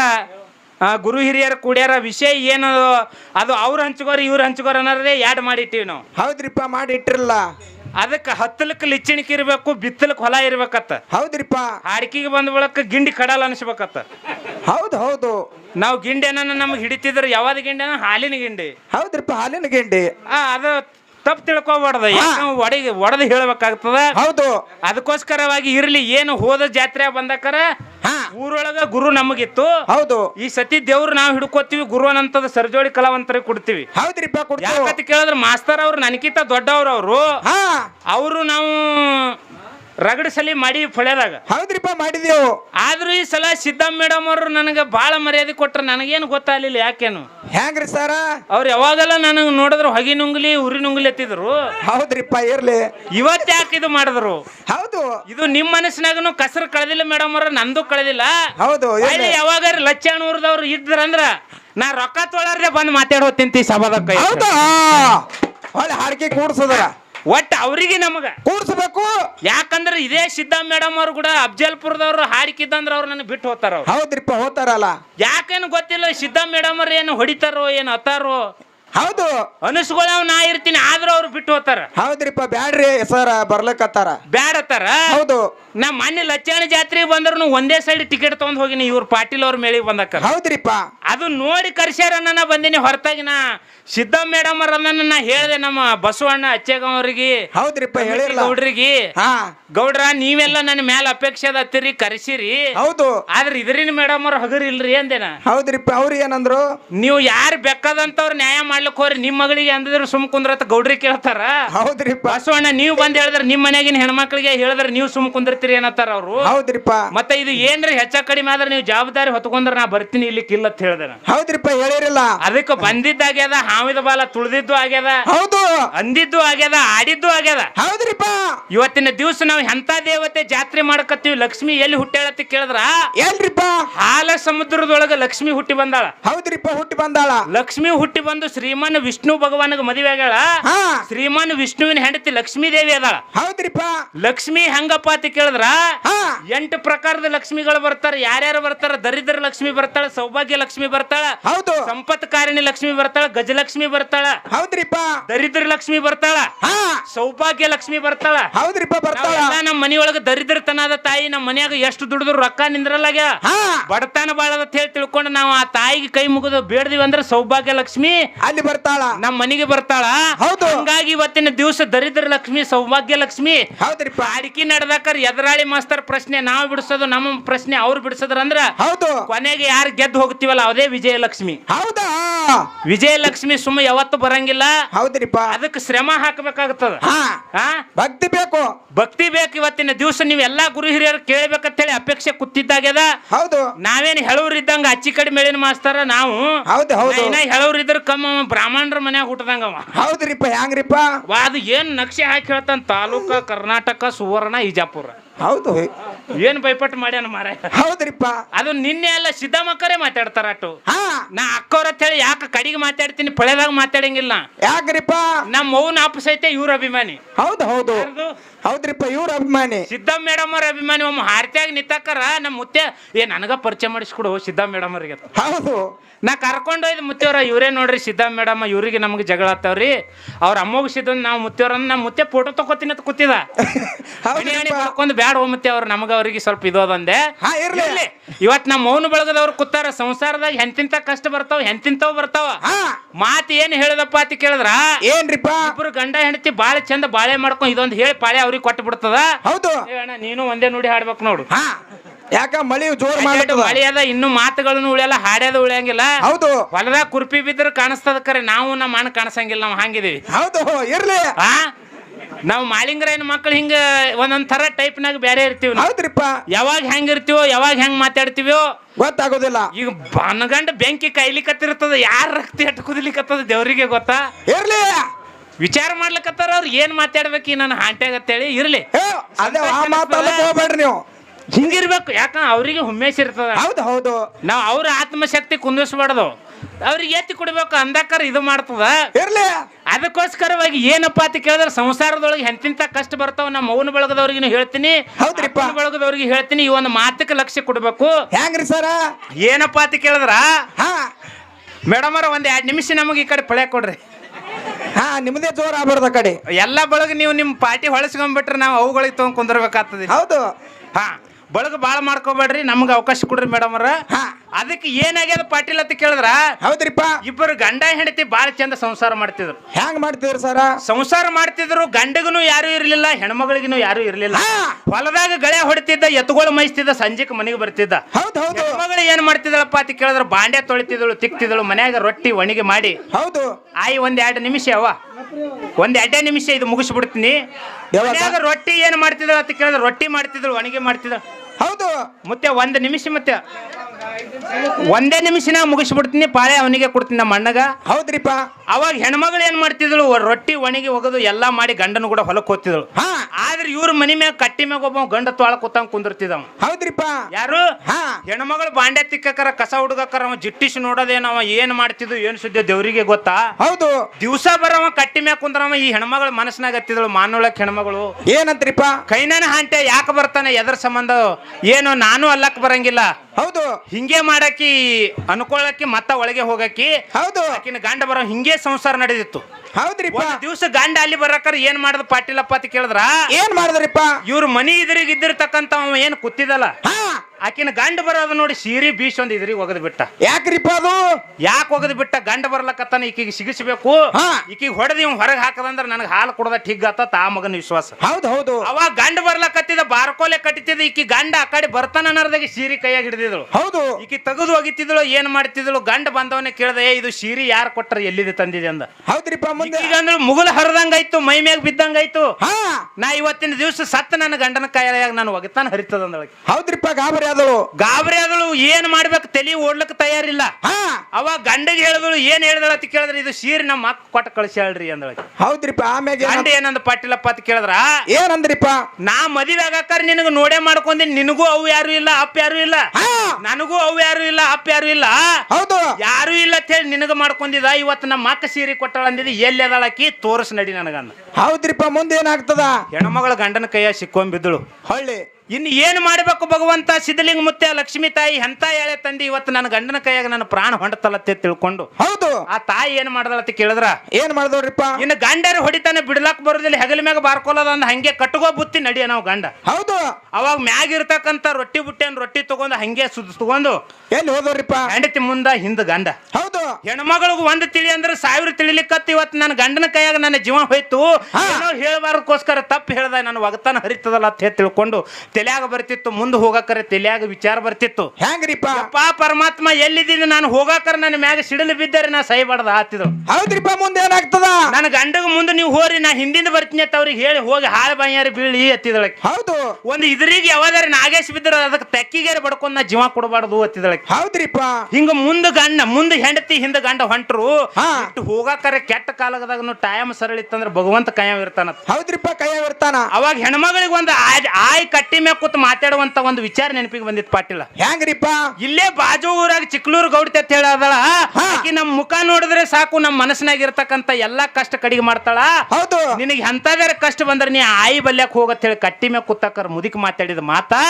ಗುರು ಹಿರಿಯರು ಕೂಡ್ಯಾರ ವಿಷಯ ಏನು? ಅದು ಅವ್ರು ಹಂಚ್ಕೋರಿ ಇವ್ರು ಹಂಚ್ಕೋರು ಅನ್ನೋದೇ ಯಾಡ್ ಮಾಡಿಟ್ಟಿವಿ ನಾವು. ಹೌದ್ರಿಪ್ಪ ಮಾಡಿಟ್ಟಿರಲ್ಲ. ಅದಕ್ಕೆ ಹತ್ತಲಕ್ಕೆ ಲಿಚ್ಚಿಣಿಕೆ ಇರಬೇಕು ಬಿತ್ತಲಕ್ಕೆ ಹೊಲ ಇರ್ಬೇಕತ್ತ. ಹೌದ್ರಿಪ್ಪ. ಹಾಡಿಕೆಗೆ ಬಂದ ಬಳಕ ಗಿಂಡಿ ಕಡಲ್ ಅನಿಸ್ಬೇಕತ್ತ. ಹೌದು ಹೌದು. ನಾವು ಗಿಂಡೆನ ನಮ್ಗೆ ಹಿಡಿತಿದ್ರೆ ಯಾವ್ದು ಗಿಂಡೆನ ಹಾಲಿನ ಗಿಂಡಿ. ಹೌದ್ರಿಪ್ಪ ಹಾಲಿನ ಗಿಂಡಿ. ಆ, ಅದು ತಪ್ಪು ತಿಳ್ಕೊಬಾರ್ದ. ಒಡಗಿ ಒಡೆದು ಹೇಳ್ಬೇಕಾಗ್ತದ. ಹೌದು. ಅದಕ್ಕೋಸ್ಕರವಾಗಿ ಇರ್ಲಿ ಏನು ಹೋದ ಜಾತ್ರೆ ಬಂದಕರ ಹಾ. ಊರೊಳಗ ಗುರು ನಮಗಿತ್ತು. ಹೌದು. ಈ ಸತಿ ದೇವ್ರು ನಾವು ಹಿಡ್ಕೋತೀವಿ ಗುರು ಅನ್ನಂತದ ಸರ್ಜೋಡಿ ಕಲಾವಂತರಿಗೆ ಕೊಡ್ತೀವಿ. ಹೌದ್ರಿಪ್ಪ ಯಾಕಂತ ಕೇಳಿದ್ರೆ ಮಾಸ್ತರ್ ಅವ್ರು ನನಗಿಂತ ದೊಡ್ಡವ್ರು ಅವರು. ಅವರು ನಾವು ರಗಡ ಸಲಿ ಮಾಡಿ ಫಳ್ಯದಾಗ ಹೌದ್ರಿಪ್ಪ ಮಾಡಿದೆವು. ಆದ್ರೂ ಈ ಸಲ ಸಿದ್ದಮ್ಮ ಮೇಡಮ್ ಅವರು ನನಗೆ ಭಾಳ ಮರ್ಯಾದೆ ಕೊಟ್ರ. ನನಗೇನು ಗೊತ್ತಾಗಲಿಲ್ಲ ಯಾಕೇನು? ಹೆಂಗ್ರಿ ಸರ? ಅವ್ರು ಯಾವಾಗೆಲ್ಲ ನನಗೆ ನೋಡಿದ್ರು ಹೊಗೆ ನುಂಗ್ಲಿ ಉರಿ ನುಂಗ್ಲಿ ಎತ್ತಿದ್ರು. ಹೌದ್ರಿಪ್ಪ ಇರ್ಲಿ. ಇವತ್ತು ಯಾಕೆ ಇದು ಮಾಡಿದ್ರು? ಹೌದು. ಇದು ನಿಮ್ಮ ಮನಸ್ಸಿನಾಗನು ಕಸರು ಕಳೆದಿಲ್ಲ ಮೇಡಮ್ ಅವ್ರ ನಂದು ಕಳೆದಿಲ್ಲ. ಹೌದು ಇರ್ಲಿ. ಯಾವಾಗ ಲಚ್ಚಾಣೂರ್ದವ್ರು ಇದ್ರಂದ್ರ ನಾ ರೊಕ್ಕ ತೊಳಾರ್ದೆ ಬಂದು ಮಾತಾಡೋ ತಿಂತಿ ಸಭಾದ ಕೈ ಹೌದು? ಹಾಡಿಕೆ ಕೂಡ್ಸದ್ರ. ಒಟ್ಟು ಅವ್ರಿಗೆ ನಮಗ. ಕೂಡ್ಸ್ಬೇಕು ಯಾಕಂದ್ರೆ ಇದೇ ಸಿದ್ದಾ ಮೇಡಮ್ ಅವ್ರು ಕೂಡ ಅಫ್ಜಲ್ಪುರದವ್ರು ಹಾಡಿಕಿದ್ದಂದ್ರ ಅವ್ರು ನನಗೆ ಬಿಟ್ಟು ಹೋಗ್ತಾರ ಅವ್ರು. ಹೌದ್ರಿಪ್ಪ ಹೋತಾರಲ್ಲ ಯಾಕೇನು ಗೊತ್ತಿಲ್ಲ ಸಿದ್ದಾ ಮೇಡಮ್ ಅವ್ರು ಏನು ಹೊಡಿತಾರೋ ಏನು ಅತ್ತಾರೋ ಹೌದು. ಅನಿಸ್ಕೊಳ್ಳವ್ ನಾ ಇರ್ತೀನಿ ಆದ್ರೂ ಅವ್ರು ಬಿಟ್ಟು ಹೋತಾರ ಹೌದ್ರಿಪ್ಪ ಬ್ಯಾಡ್ರಿ ಸರ್ ಬರ್ಲಕತ್ತಾರ. ಬ್ಯಾಡತ್ತಾರ? ಹೌದು. ನಾ ಮೊನ್ನೆ ಲಚ್ಚಾಣ ಜಾತ್ರೆಗೆ ಬಂದ್ರು ಒಂದೇ ಸೈಡ್ ಟಿಕೆಟ್ ತಗೊಂಡ್ ಹೋಗಿನಿ ಇವ್ರ ಪಾಟೀಲ್ ಅವ್ರ ಮೇಳಿಗೆ ಬಂದಕ್ಕ ಹೌದ್ರಿಪ್ಪ. ಅದು ನೋಡಿ ಕರ್ಸ್ಯಾರ ನಾ ಬಂದಿನಿ ಹೊರತಾಗಿ ನಾ ಸಿದ್ದಮ್ಮ ಮೇಡಮ್ ಅವ್ರನ್ನ ನಾ ಹೇಳಿದೆ ನಮ್ಮ ಬಸವಣ್ಣ ಅಚ್ಚೇಗೌ ಅವ್ರಿಗೆ ಹೌದ್ರಿಪ್ಪ ಹೇಳಿರಲ್ಲ ಗೌಡ್ರಿಗೆ. ಹಾ. ಗೌಡ್ರ ನೀವೆಲ್ಲ ನನ್ನ ಮ್ಯಾಲ ಅಪೇಕ್ಷೆ ಅದತ್ತಿರಿ ಕರೆಸಿರಿ. ಹೌದು. ಆದ್ರೆ ಇದ್ರಿನ ಮೇಡಮ್ ಅವ್ರ ಹಗರ್ ಇಲ್ರಿ ಅಂದೇನ ಹೌದ್ರಿಪ್ಪ ಅವ್ರು ಏನಂದ್ರು? ನೀವು ಯಾರು ಬೆಕ್ಕದಂತವ್ರು ನ್ಯಾಯ ಮಾಡ್ಲಿಕ್ಕೆ ಹೋರಿ ನಿಮ್ಮ ಮಗಳಿಗೆ ಅಂದಿದ್ರೆ ಸುಮ್ ಕುಂದ್ರತ ಗೌಡ್ರಿ ಕೇಳ್ತಾರ. ಹೌದ್ರಿಪ್ಪ. ಬಸವಣ್ಣ ನೀವು ಬಂದ್ ಹೇಳಿದ್ರೆ ನಿಮ್ ಮನೆಗಿನ ಹೆಣ್ಮಕ್ಳಿಗೆ ಹೇಳಿದ್ರೆ ನೀವು ಸುಮ್ ಕುಂದಿರ್ತೀರಿ ಏನತ್ತಾರ ಅವ್ರು. ಹೌದ್ರಿಪ್ಪ. ಮತ್ತೆ ಇದು ಏನ್ರಿ ಹೆಚ್ಚ ಕಡಿಮೆ ಆದ್ರೆ ನೀವು ಜವಾಬ್ದಾರಿ ಹೊತ್ಕೊಂಡ್ರೆ ನಾ ಬರ್ತೀನಿ ಇಲ್ಲಿ ಕಿಲ್ಲತ್ ಅಂತ ಹೇಳ್ದೆ. ಹೌದ್ರಿಪ್ಪ ಹೇಳಿರಲ್ಲ. ಅದಕ್ಕೆ ಬಂದಿದ್ದಾಗ್ಯದ ಹಾವಿದ ಬಾಲ ತುಳಿದಿದ್ದು ಆಗ್ಯದ ಹೌದು. ಅಂದಿದ್ದು ಆಗ್ಯದ ಆಡಿದ್ದು ಆಗ್ಯದ. ಹೌದ್ರಿಪ್ಪ. ಇವತ್ತಿನ ದಿವಸ ನಾವು ಎಂತ ದೇವತೆ ಜಾತ್ರೆ ಮಾಡಕತ್ತೀವಿ ಲಕ್ಷ್ಮಿ ಎಲ್ಲಿ ಹುಟ್ಟೇಳತ್ತಿ ಕೇಳಿದ್ರ? ಏನ್ರಿಪ್ಪ ಹಾಲ ಸಮುದ್ರದೊಳಗ ಲಕ್ಷ್ಮಿ ಹುಟ್ಟಿ ಬಂದಾಳ. ಹೌದ್ರಿಪ್ಪ ಹುಟ್ಟಿ ಬಂದಾಳ. ಲಕ್ಷ್ಮಿ ಹುಟ್ಟಿ ಬಂದು ಶ್ರೀಮಾನ್ ವಿಷ್ಣು ಭಗವಾನ್ಗೆ ಮದುವೆ ಆಗ್ಯಾಳ. ಶ್ರೀಮನ್ ಶ್ರೀಮಾನ್ ವಿಷ್ಣುವಿನ ಹೆಂಡತಿ ಲಕ್ಷ್ಮೀ ದೇವಿ ಅದಾಳ. ಹೌದ್ರಿಪ್ಪ. ಲಕ್ಷ್ಮಿ ಹೆಂಗಪ್ಪ ಅಂತ ಕೇಳಿದ್ರ? ಹಾ. ಎಂಟು ಪ್ರಕಾರದ ಲಕ್ಷ್ಮಿಗಳು ಬರ್ತಾರ. ಯಾರ್ಯಾರು ಬರ್ತಾರ? ದರಿದ್ರ ಲಕ್ಷ್ಮಿ ಬರ್ತಾಳ ಸೌಭಾಗ್ಯ ಲಕ್ಷ್ಮಿ ಬರ್ತಾಳ ಹೌದು. ಸಂಪತ್ಕಾರಿಣಿ ಲಕ್ಷ್ಮಿ ಬರ್ತಾಳ ಗಜಲಕ್ಷ್ಮಿ ಬರ್ತಾಳ ಹೌದ್ರಿಪ್ಪ. ದರಿದ್ರ ಲಕ್ಷ್ಮಿ ಬರ್ತಾಳ ಹಾ. ಸೌಭಾಗ್ಯ ಲಕ್ಷ್ಮಿ ಬರ್ತಾಳ. ಹೌದ್ರಿಪ್ಪ ಬರ್ತಾಳ. ನಾವೆಲ್ಲ ನಮ್ಮ ಮನಿಯೊಳಗ ದರಿದ್ರತನದ ತಾಯಿ ನಮ್ಮ ಮನ್ಯಾಗ ಎಷ್ಟು ದುಡಿದ್ರು ರೊಕ್ಕ ನಿಂದ್ರಲ್ಲಾಗ್ಯ ಹಾ. ಬಡತನ ಬಾಳದ ಅಂತ ಹೇಳಿ ತಿಳ್ಕೊಂಡು ನಾವು ಆ ತಾಯಿಗೆ ಕೈ ಮುಗಿದು ಬೇಡ್ದಿವಿ ಅಂದ್ರೆ ಸೌಭಾಗ್ಯ ಲಕ್ಷ್ಮಿ ಅಲ್ಲಿ ಬರ್ತಾಳ. ನಮ್ಮ ಮನೆಗೆ ಬರ್ತಾಳ. ಹೌದು. ಹಂಗಾಗಿ ಇವತ್ತಿನ ದಿವಸ ದರಿದ್ರ ಲಕ್ಷ್ಮಿ ಸೌಭಾಗ್ಯ ಲಕ್ಷ್ಮಿ ಹೌದ್ರಿಪ್ಪ. ಅಡಿಕೆ ನಡೆದಾಕರ್ ಎದುರಾಳಿ ಮಾಸ್ತರ್ ಪ್ರಶ್ನೆ ನಾವು ಬಿಡಿಸೋದು ನಮ್ಮ ಪ್ರಶ್ನೆ ಅವ್ರು ಬಿಡ್ಸದ್ರ ಅಂದ್ರ ಹೌದು. ಕೊನೆಗೆ ಯಾರು ಗೆದ್ದು ಹೋಗ್ತೀವಲ್ಲ ಅದೇ ವಿಜಯಲಕ್ಷ್ಮಿ. ಹೌದಾ? ವಿಜಯಲಕ್ಷ್ಮಿ ಸುಮ್ಮ ಯಾವತ್ತು ಬರಂಗಿಲ್ಲ. ಹೌದ್ರಿಪ್ಪ. ಅದಕ್ಕೆ ಶ್ರಮ ಹಾಕಬೇಕಾಗ್ತದ ಹಾ. ಹಾ ಭಕ್ತಿ ಬೇಕು. ಭಕ್ತಿ ಬೇಕು ಇವತ್ತಿನ ದಿವಸ. ನೀವು ಎಲ್ಲಾ ಗುರು ಹಿರಿಯರು ಕೇಳ್ಬೇಕಂತ ಹೇಳಿ ಅಪೇಕ್ಷೆ ಕುತ್ತಿದ್ದಾಗ್ಯದ. ಹೌದು. ನಾವೇನ್ ಹೇಳೋರ್ ಇದ್ದಂಗ ಅಚ್ಚಿ ಕಡಿಮೆ ಮೇಳಿನ ಮಾಸ್ತರ ನಾವು. ಹೌದು ಹೌದು. ಇನ್ನ ಹೇಳೋರ್ ಇದ್ರ ಕಮ್ಮ ಬ್ರಾಹ್ಮಣರ ಮನ್ಯಾಗ ಹುಟ್ಟದಂಗವ ಹೌದ್ರಿಪ್ಪ ಹ್ಯಾಂಗ್ರಿಪ್ಪ ವಾ ಅದು ಏನ್ ನಕ್ಷೆ ಹಾಕಿ ಹೇಳ್ತಾನ? ತಾಲೂಕ ಕರ್ನಾಟಕ ಸುವರ್ಣ ಇಜಾಪುರ. ಹೌದು. ಏನ್ ಬೈಪಟ್ಟು ಮಾಡ್ಯಾನ ಮಾರ ಹೌದ್ರಿಪ್ಪ. ಅದು ನಿನ್ನೆ ಎಲ್ಲ ಸಿದ್ದಮ್ಮಕ್ಕರೇ ಮಾತಾಡ್ತಾರ ಅಟ್ಟು. ಹಾ. ನಾ ಅಕ್ಕವ್ರ ಅಂತ ಹೇಳಿ ಯಾಕೆ ಕಡಿಗೆ ಮಾತಾಡ್ತೀನಿ? ಪಳೆದಾಗ ಮಾತಾಡಂಗಿಲ್ಲ ಯಾಕ್ರಿಪ್ಪ? ನಮ್ಮ ಮೌನ ಸಹಿತ ಇವ್ರ ಅಭಿಮಾನಿ. ಹೌದು ಹೌದು. ಯಾರ್ದು? ಹೌದ್ರಿಪ್ಪ ಇವ್ರ ಅಭಿಮಾನಿ. ಸಿದ್ದಮ್ಮ ಮೇಡಮ್ ಅವ್ರ ಅಭಿಮಾನಿ. ಒಮ್ಮ ಹಾರ್ತ್ಯಾಗ ನಿಂತಾಕರ ನಮ್ಮ ಮುತ್ತೆ ಏ ನನಗ ಪರಿಚಯ ಮಾಡಿಸ್ಕೊಡು ಸಿದ್ದಮ್ಮ ಮೇಡಮ್ ಅವ್ರಿಗೆ. ಹೌದು. ನಾ ಕರ್ಕೊಂಡೊಯ್ದು ಮುತ್ತೆವ್ರ ಇವರೇ ನೋಡ್ರಿ ಸಿದ್ದಮ್ಮ ಮೇಡಮ್ ಇವ್ರಿಗೆ ನಮ್ಗೆ ಜಗಳ ಆತಾವ್ರಿ ಅವ್ರ ಅಮ್ಮಗ್ ಸಿದ್ದ ನಾವು ಮುತ್ತೆವ್ರ ನಮ್ಮ ಮುತ್ತೆ ಫೋಟೋ ತಗೋತೀನಿ ಅಂತ ಕೂತಿದ. ಕರ್ಕೊಂಡು ಬ್ಯಾಡ ಹೋಗ್ ಮುತ್ತೆ ಅವ್ರು ನಮಗೆ ಅವ್ರಿಗೆ ಸ್ವಲ್ಪ ಇದೋದಂದೆ ಇರ್ಲಿ. ಇವತ್ ನಮ್ಮ ಮೌನ ಬಳಗದವ್ರು ಕೂತಾರ ಸಂಸಾರದಾಗ ಎಂತಿಂತ ಕಷ್ಟ ಬರ್ತಾವ ಎಂತಿಂತವ್ ಬರ್ತಾವ. ಮಾತ್ ಏನ್ ಹೇಳದಪ್ಪ ಅಂತ ಕೇಳಿದ್ರ? ಏನ್ರಿ ಇಬ್ರು ಗಂಡ ಹೆಂಡತಿ ಬಾಳೆ ಚಂದ ಬಾಳೆ ಮಾಡ್ಕೊಂಡು ಇದೊಂದ್ ಹೇಳಿ ಪಾಳೆ ಅವ್ರಿಗೆ ಕೊಟ್ಟು ಬಿಡ್ತದ ಹೌದು ನೀನು ಒಂದೇ ನೋಡಿ ಹಾಡ್ಬೇಕು ನೋಡು. ಹಾ. ಯಾಕ ಮಳಿ ಜೋರ್ ಮಳಿ ಅದ ಇನ್ನು ಮಾತುಗಳನ್ನು ಉಳಿಯಲ್ಲ ಹಾಡ್ಯದ ಉಳಿಯಂಗಿಲ್ಲ. ಹೌದು. ಹೊಲದಾಗ ಕುರ್ಪಿ ಬಿದ್ರೆ ಕಾಣಿಸ್ತದ ಕರೆ ನಾವು ನಮ್ಮ ಅಣ್ಣ ಕಾಣಿಸಂಗಿಲ್ಲ ನಾವು ಹಂಗಿದೀವಿ. ಹೌದು ಇರ್ಲಿ. ಆ? ನಾವು ಮಾಲಿಂಗರಾಯನ ಮಕ್ಳು ಹಿಂಗ ಒಂದೊಂದ್ ತರ ಟೈಪ್ನಾಗ ಬೇರೆ ಇರ್ತೀವಿ. ಹೌದ್ರಿಪ್ಪ. ಯಾವಾಗ ಹೆಂಗ್ ಇರ್ತೀವೋ ಯಾವಾಗ ಹೆಂಗ್ ಮಾತಾಡ್ತೀವೋ ಗೊತ್ತಾಗೋದಿಲ್ಲ. ಈಗ ಬನಗಂಡ ಬೆಂಕಿ ಕೈಲಿಕತ್ತಿರ್ತದ ಯಾರ ರಕ್ತ ಎಟ್ಟು ಕುದಿಲಿಕತ್ತದ ದೇವ್ರಿಗೆ ಗೊತ್ತಾ? ಇರ್ಲಿ. ವಿಚಾರ ಮಾಡ್ಲಿಕತ್ತಾರ ಅವ್ರು ಏನ್ ಮಾತಾಡ್ಬೇಕು ಈ ನನ್ನ ಹಾಂಟ್ಯಾಗತ್ತೇಳಿ ಇರ್ಲಿ. ಏ, ಅದೇ ಹೋಗ್ಬೇಡ್ರಿ ನೀವು. ಹಿಂಗಿರ್ಬೇಕು. ಯಾಕಂದ್ರೆ ಅವರಿಗೆ ಹುಮ್ಮೇಶ್ ಇರ್ತದ. ಹೌದು ಹೌದು. ನಾವು ಅವ್ರ ಆತ್ಮಶಕ್ತಿ ಕುಂದಿಸ್ಬಾರ್ದು ಅವ್ರಿಗೆ ಎತ್ತಿ ಕೊಡ್ಬೇಕು ಅಂದಕ್ಕಾರ ಇದು ಮಾಡ್ತದ. ಇರ್ಲಿ. ಅದಕ್ಕೋಸ್ಕರವಾಗಿ ಏನಪ್ಪಾ ಅಂತ ಕೇಳಿದ್ರೆ ಸಂಸಾರದೊಳಗೆ ಎಂತಿಂತ ಕಷ್ಟ ಬರ್ತಾವ ನಮ್ಮ ಮೌನ ಬಳಗದವ್ರಿಗೆ ಹೇಳ್ತೀನಿ ಹೌದ್ರಿಪ್ಪ. ಬಳಗದವ್ರಿಗೆ ಹೇಳ್ತೀನಿ ಈ ಒಂದು ಮಾತಕ್ಕೆ ಲಕ್ಷ್ಯ ಕೊಡ್ಬೇಕು. ಹೆಂಗ್ರಿ ಸರ ಏನಪ್ಪಾ ಅಂತ ಕೇಳಿದ್ರ? ಹಾ. ಮೇಡಮ್ ಅವ್ರ ಒಂದ್ ಎರಡ್ ನಿಮಿಷ ನಮಗೆ ಈ ಕಡೆ ಪಳೆ ಕೊಡ್ರಿ. ಹಾ ನಿಮ್ದೇ ಜೋರ್ ಆಗ್ಬಾರ್ದ ಕಡೆ. ಎಲ್ಲ ಬಳಗ ನೀವು ನಿಮ್ಮ ಪಾರ್ಟಿ ಹೊಳಸ್ಕೊಂಡ್ಬಿಟ್ರೆ ನಾವು ಅವುಗಳಿಗೆ ತಗೊಂಡ್ ಕುಂದಿರ್ಬೇಕಾಗ್ತದೆ. ಹೌದು. ಹಾ. ಬಳಗ ಬಾಳ ಮಾಡ್ಕೋಬೇಡ್ರಿ ನಮ್ಗೆ ಅವಕಾಶ ಕೊಡ್ರಿ ಮೇಡಮ್ ಅವ್ರ. ಹಾ. ಅದಕ್ಕೆ ಏನಾಗ್ಯದ ಪಾಟೀಲ್ ಅಂತ ಕೇಳಿದ್ರ? ಹೌದ್ರಿಪ್ಪ. ಇಬ್ಬರು ಗಂಡ ಹೆಂಡತಿ ಬಾಳ ಚಂದ ಸಂಸಾರ ಮಾಡ್ತಿದ್ರು. ಹೆಂಗ್ ಮಾಡ್ತಿದ್ರು ಸರ? ಸಂಸಾರ ಮಾಡ್ತಿದ್ರು ಗಂಡಗನು ಯಾರು ಇರ್ಲಿಲ್ಲ ಹೆಣ್ಮಗಳಿಗೂ ಯಾರು ಇರ್ಲಿಲ್ಲ. ಹೊಲದಾಗ ಗಳೆ ಹೊಡಿತಿದ್ದ ಎತ್ತುಗಳು ಮೈಸ್ತಿದ್ದ ಸಂಜೆಕ್ ಮನೆಗೆ ಬರ್ತಿದ್ದ. ಹೌದು ಹೌದು. ಹೆಣ್ಮಗಳು ಏನ್ ಮಾಡ್ತಿದ್ದಳಪ್ಪ ಅಂತ ಕೇಳಿದ್ರ ಬಾಂಡೆ ತೊಳಿತಿದ್ದಳು ತಿಕ್ತಿದಳು ಮನ್ಯಾಗ ರೊಟ್ಟಿ ಒಣಗಿ ಮಾಡಿ. ಹೌದು. ಆಯ್ ಒಂದ್ ಎರಡು ನಿಮಿಷ ಅವ ಒಂದ್ ಎರಡೇ ನಿಮಿಷ ಇದು ಮುಗಿಸ್ಬಿಡ್ತೀನಿ. ರೊಟ್ಟಿ ಏನ್ ಮಾಡ್ತಿದ್ಳು ಅಂತ ಕೇಳಿದ್ರೆ ರೊಟ್ಟಿ ಮಾಡ್ತಿದ್ದಳು ಒಣಗಿ ಮಾಡ್ತಿದ್ದಳು. ಹೌದು. ಮತ್ತೆ ಒಂದ್ ನಿಮಿಷ ಮತ್ತೆ. ಒಂದೇ ನಿಮಿಷನ ಮುಗಿಸ್ಬಿಡ್ತೀನಿ ಪಾಳೆ ಅವನಿಗೆ ಕೊಡ್ತೀನಿ ನಮ್ಮ ಅಣ್ಣಗ. ಹೌದ್ರಿಪ್ಪ. ಅವಾಗ ಹೆಣ್ಮಗಳು ಏನ್ ಮಾಡ್ತಿದ್ಳು ರೊಟ್ಟಿ ಒಣಗಿ ಒಗದು ಎಲ್ಲಾ ಮಾಡಿ ಗಂಡನ ಕೂಡ ಹೊಲಕ್ ಹೋಗ್ತಿದ್ಳು. ಹಾ. ಆದ್ರೆ ಇವ್ರ ಮನಿ ಮ್ಯಾಗ ಕಟ್ಟಿ ಮ್ಯಾಗ ಒಬ್ಬ ಗಂಡ ತೊಳ ಕೂತಂಗ್ ಕುಂದಿರ್ತಿದವ ಹೌದ್ರಿಪ್ಪ. ಯಾರು? ಹಾ. ಹೆಣ್ಮಗಳು ಬಾಂಡೆ ತಿಕ್ಕಕರ ಕಸ ಹುಡುಗಕರ ಅವ ಜಿಟ್ಟಿಸಿ ನೋಡೋದೇನವ ಏನ್ ಮಾಡ್ತಿದ್ದು ಏನ್ ಸುದ್ದಿ ದೇವ್ರಿಗೆ ಗೊತ್ತಾ? ಹೌದು. ದಿವಸ ಬರವ ಕಟ್ಟಿ ಮ್ಯಾಗ ಕುಂದ್ರವ ಈ ಹೆಣ್ಮಗಳ ಮನಸ್ಸಿನಾಗ ಹತ್ತಿದಳು ಮಾನೊಳಕ್ ಹೆಣ್ಮಗಳು. ಏನಂತ್ರಿಪ್ಪ? ಕೈನಾನ ಹಾಂಟೆ ಯಾಕೆ ಬರ್ತಾನೆ ಎದ್ರ ಸಂಬಂಧ? ಏನು ನಾನು ಅಲ್ಲಕ್ ಬರಂಗಿಲ್ಲ. ಹೌದು. ಹಿಂಗೆ ಮಾಡಾಕಿ ಅನ್ಕೊಳಕಿ ಮತ್ತ ಒಳಗೆ ಹೋಗಾಕಿ ಹೌದು. ಆಕಿನ ಗಂಡ ಬರೋ ಹಿಂಗೆ ಸಂಸಾರ ನಡೆದಿತ್ತು. ಹೌದ್ರಿಪ್ಪ. ಒಂದ್ ದಿವಸ ಗಂಡ ಅಲ್ಲಿ ಬರಕರ ಏನ್ ಮಾಡದ ಪಾಟೀಲಪ್ಪ ಅಂತ ಕೇಳಿದ್ರ? ಏನ್ ಮಾಡಿದ್ರಿಪ್ಪ? ಇವ್ರ ಮನಿ ಇದ್ರಿಗೆ ಇದ್ದಿರ್ತಕ್ಕಂತ ಅವ ಏನ್ ಕೂತಿದಲ್ಲ ಆಕಿನ ಗಂಡ ಬರೋದು ನೋಡಿ ಸೀರಿ ಬೀಸ್ ಒಂದ್ ಇದ್ರಿ ಒಗದ್ ಬಿಟ್ಟ. ಯಾಕ್ರಿಪ್ಪ ಅದು? ಯಾಕೆ ಒಗದ್ ಬಿಟ್ಟ? ಗಂಡ ಬರ್ಲಕತ್ತಾನ ಈಕಿಗೆ ಸಿಗಿಸ್ಬೇಕು. ಹಾ. ಈಕಿಗೆ ಹೊಡೆದ್ ಇವ್ ಹೊರಗೆ ಹಾಕದಂದ್ರ ನನಗೆ ಹಾಲು ಕೊಡದ ಠಿಗ್ ಆತ ತಾ ಮಗನ ವಿಶ್ವಾಸ. ಹೌದು ಹೌದು. ಅವಾಗ ಗಂಡ ಬರ್ಲಕತ್ತಿದ ಬಾರ್ಕೋಲೆ ಕಟ್ಟಿತಿದ್ದ ಈಕಿ ಗಂಡ ಆ ಕಡೆ ಬರ್ತಾನ ಅನ್ನೋದಾಗ ಸೀರಿ ಕೈಯಾಗ ಹಿಡಿದಿದ್ಳು. ಹೌದು. ಈಕಿ ತೆಗೆದು ಒಗಿತಿದ್ಳು ಏನ್ ಮಾಡ್ತಿದ್ಳು? ಗಂಡ ಬಂದವನೇ ಕೇಳ್ದೆ "ಏ, ಇದು ಸೀರಿ ಯಾರು ಕೊಟ್ಟರೆ ಎಲ್ಲಿದೆ ತಂದಿದೆ? ಅಂದ. ಹೌದ್ರಿಪ್ಪ ಮುಂದೆ? ಈಗ ಅಂದ್ರೆ ಮುಗುಲ್ ಹರಿದಂಗಾಯ್ತು ಮೈ ಮ್ಯಾಗ ಬಿದ್ದಂಗಾಯ್ತು. ಹಾ. ನಾ ಇವತ್ತಿನ ದಿವಸ ಸತ್ತ ನನ್ನ ಗಂಡನ ಕೈಯಾಗ ನಾನು ಒಗತಾನ ಹರಿತದ ಅಂದಳಕ್ಕೆ ಹೌದ್ರಿಪ್ಪ ಗಾಬರಿ. ಆದಳು. ಗಾಬರಿ ಆದಳು ಏನ್ ಮಾಡ್ಬೇಕು ತಲೆ ಓಡ್ಲಕ್ ತಯಾರಿಲ್ಲ. ಹಾ. ಅವ ಗಂಡಗೆ ಹೇಳಿದಳು ಏನ್ ಹೇಳಿದಳ ಅಂತ ಕೇಳಿದ್ರೆ ಇದು ಸೀರೆ ನಮ್ಮ ಅಕ್ಕ ಕೊಟ್ಟ ಕಳಿಸಿ ಹೇಳ್ರಿ ಅಂದಳಕ್ಕೆ ಹೌದ್ರಿಪ್ಪ ಆಮ್ಯಾಗ ಗಂಡ ಏನಂತ- ಏನಂದ ಪಾಟಿಲಪ್ಪ ಅಂತ ಕೇಳಿದ್ರ? ಏನಂದ್ರಿಪ್ಪ? ನಾ ಮದುವೆ ಆಗಾಕಾರ ನಿನಗ ನೋಡೇ ಮಾಡ್ಕೊಂಡಿ ನಿನಗೂ ಅವು ಯಾರು ಇಲ್ಲ ಅಪ್ಪ ಯಾರು ಇಲ್ಲ. ಹಾ. ನನಗೂ ಅವು ಯಾರು ಇಲ್ಲ ಅಪ್ಪ ಯಾರು ಇಲ್ಲ. ಹೌದು. ಯಾರು ಇಲ್ಲ ಅಂತ ಹೇಳಿ ನಿನಗ ಮಾಡ್ಕೊಂಡಿದ ಇವತ್ತು ನಮ್ಮ ಅಕ್ಕ ಸೀರೆ ಕೊಟ್ಟಳ ಅಂದಿದ್ದು ಎಲ್ಲಿ ಅದಳಕಿ ತೋರಿಸ್ ನಡಿ ನನಗಂದ. ಹೌದ್ರಿಪ್ಪ ಮುಂದೆ ಏನಾಗ್ತದ? ಹೆಣ್ಮಗಳ ಗಂಡನ ಕೈಯ ಸಿಕ್ಕೊಂಬಿದ್ದಳು. ಹೊಳ್ಳಿ. ಇನ್ನು ಏನು ಮಾಡಬೇಕು ಭಗವಂತ? ಸಿದ್ಧಲಿಂಗ ಮುತ್ತೆ ಲಕ್ಷ್ಮೀ ತಾಯಿ ಎಂತ ಎಳೆ ತಂದಿ ಇವತ್ತು ನನ್ನ ಗಂಡನ ಕೈಯಾಗ ನನ್ನ ಪ್ರಾಣ ಹೊಂಡತಲತ್ತೆ ತಿಳ್ಕೊಂಡು. ಹೌದು. ಆ ತಾಯಿ ಏನ್ ಮಾಡದಲತ್ತ ಕೇಳಿದ್ರ? ಏನ್ ಮಾಡ್ದವ್ರಿಪ್ಪ? ಇನ್ನು ಗಂಡರು ಹೊಡಿತಾನೆ ಬಿಡ್ಲಾಕ್ ಬರೋದಿಲ್ಲ ಹೆಗಲ ಮ್ಯಾಗ ಬಾರ್ಕೊಲ್ಲದ ಅಂದ್ ಹಂಗೆ ಕಟ್ಟಗೋ ಬುತ್ತಿ ನಡಿಯ ನಾವು ಗಂಡ. ಹೌದು. ಅವಾಗ ಮ್ಯಾಗ ಇರ್ತಕ್ಕಂತ ರೊಟ್ಟಿ ಬುಟ್ಟೆನ್ ರೊಟ್ಟಿ ತಗೊಂಡು ಹಂಗೆ ಸುದ್ ತಗೊಂಡು ಎಲ್ಲಿ ಹೋದವ್ರಿಪ್ಪ? ಹೆಂಡತಿ ಮುಂದ ಹಿಂದ ಗಂಡ. ಹೌದು. ಹೆಣ್ಮಗಳಿಗೂ ಒಂದು ತಿಳಿ ಅಂದ್ರೆ ಸಾವಿರ ತಿಳಿಲಿಕ್ಕತ್ತು ಇವತ್ತು ನನ್ನ ಗಂಡನ ಕೈಯಾಗ ನನ್ನ ಜೀವ ಹೋಯ್ತು. ಏನೋ ಹೇಳಬಾರ್ದಕ್ಕೋಸ್ಕರ ತಪ್ಪು ಹೇಳ್ದ ನನ್ನ ಒಗತನ ಹರಿತದಲ್ಲ ಅಂತ ಹೇಳಿ ತಿಳ್ಕೊಂಡು ತಲೆಯಾಗ ಬರ್ತಿತ್ತು ಮುಂದೆ ಹೋಗಾಕರೆ ತಲೆಯಾಗ ವಿಚಾರ ಬರ್ತಿತ್ತು. ಹೆಂಗ್ರಿಪ್ಪ ಪಾ ಪರಮಾತ್ಮ ಎಲ್ಲಿದ್ದೀನಿ? ನಾನು ಹೋಗಾಕರ ನನ್ನ ಮ್ಯಾಗ ಸಿಡಿಲು ಬಿದ್ದರೆ ನಾ ಸೈಬಾರ್ದ ಆತಿದ್ರು ಹೌದ್ರಿಪ್ಪ ಮುಂದೆ ಏನಾಗ್ತದ? ನನ್ನ ಗಂಡಗ ಮುಂದೆ ನೀವು ಹೋರಿ ನಾ ಹಿಂದಿಂದ ಬರ್ತೀನಿ ಅಂತ ಅವ್ರಿಗೆ ಹೇಳಿ ಹೋಗಿ ಹಾಳು ಬಾಯಾರಿ ಬೀಳಿ ಎತ್ತಿದಳಕ್ಕೆ ಹೌದು. ಒಂದು ಇದ್ರಿಗೆ ಯಾವ್ದಾರ ನಾಗೇಶ್ ಬಿದ್ದರೆ ಅದಕ್ಕೆ ತೆಕ್ಕಿಗೇರಿ ಬಡ್ಕೊಂಡು ನಾ ಜೀವ ಕೊಡಬಾರ್ದು ಅತ್ತಿದಳಕ್ ಹೌದ್ರಿಪ್ಪ. ಹಿಂಗ ಮುಂದ ಗಂಡ ಮುಂದ ಹೆಂಡತಿ ಹಿಂದೆ ಗಂಡ ಹೊಂಟ್ರು. ಇಟ್ಟು ಹೋಗಾಕರೆ ಕೆಟ್ಟ ಕಾಲದಾಗ ಟೈಮ್ ಸರಳಿತ್ತಂದ್ರ ಭಗವಂತ ಕಾಯಂ ಇರ್ತಾನ ಹೌದ್ರಿಪ್ಪ ಕೈಯ ಇರ್ತಾನ. ಅವಾಗ ಹೆಣ್ಮಗಳಿಗೆ ಒಂದು ಆಯ್ ಕಟ್ಟಿ ಮ್ಯಾಗ ಕೂತ್ ಮಾತಾಡುವಂತ ಒಂದು ವಿಚಾರ ನೆನಪಿಗೆ ಬಂದಿತ್ತು ಪಾಟೀಲ. ಹೆಂಗ್ರಿಪ್ಪ ಇಲ್ಲೇ ಬಾಜು ಊರಾಗ ಚಿಕ್ಲೂರು ಗೌಡತೆ ಅಂತ ಹೇಳದಳ. ಆಕಿ ನಮ್ ಮುಖ ನೋಡಿದ್ರೆ ಸಾಕು ನಮ್ಮ ಮನಸ್ಸಿನಾಗ ಇರ್ತಕ್ಕಂತ ಎಲ್ಲಾ ಕಷ್ಟ ಕಡಿಗೆ ಮಾಡ್ತಾಳ. ಹೌದು. ನಿನಗೆ ಎಂತದಾರ ಕಷ್ಟ ಬಂದ್ರೆ ನೀ ಆಯಿ ಬಲ್ಯಕ್ ಹೋಗತ್ ಹೇಳಿ ಕಟ್ಟಿ ಮ್ಯಾಗ ಕೂತಾಕರ್ ಮುದಿಕ್ ಮಾತಾಡಿದ ಮಾತಾ.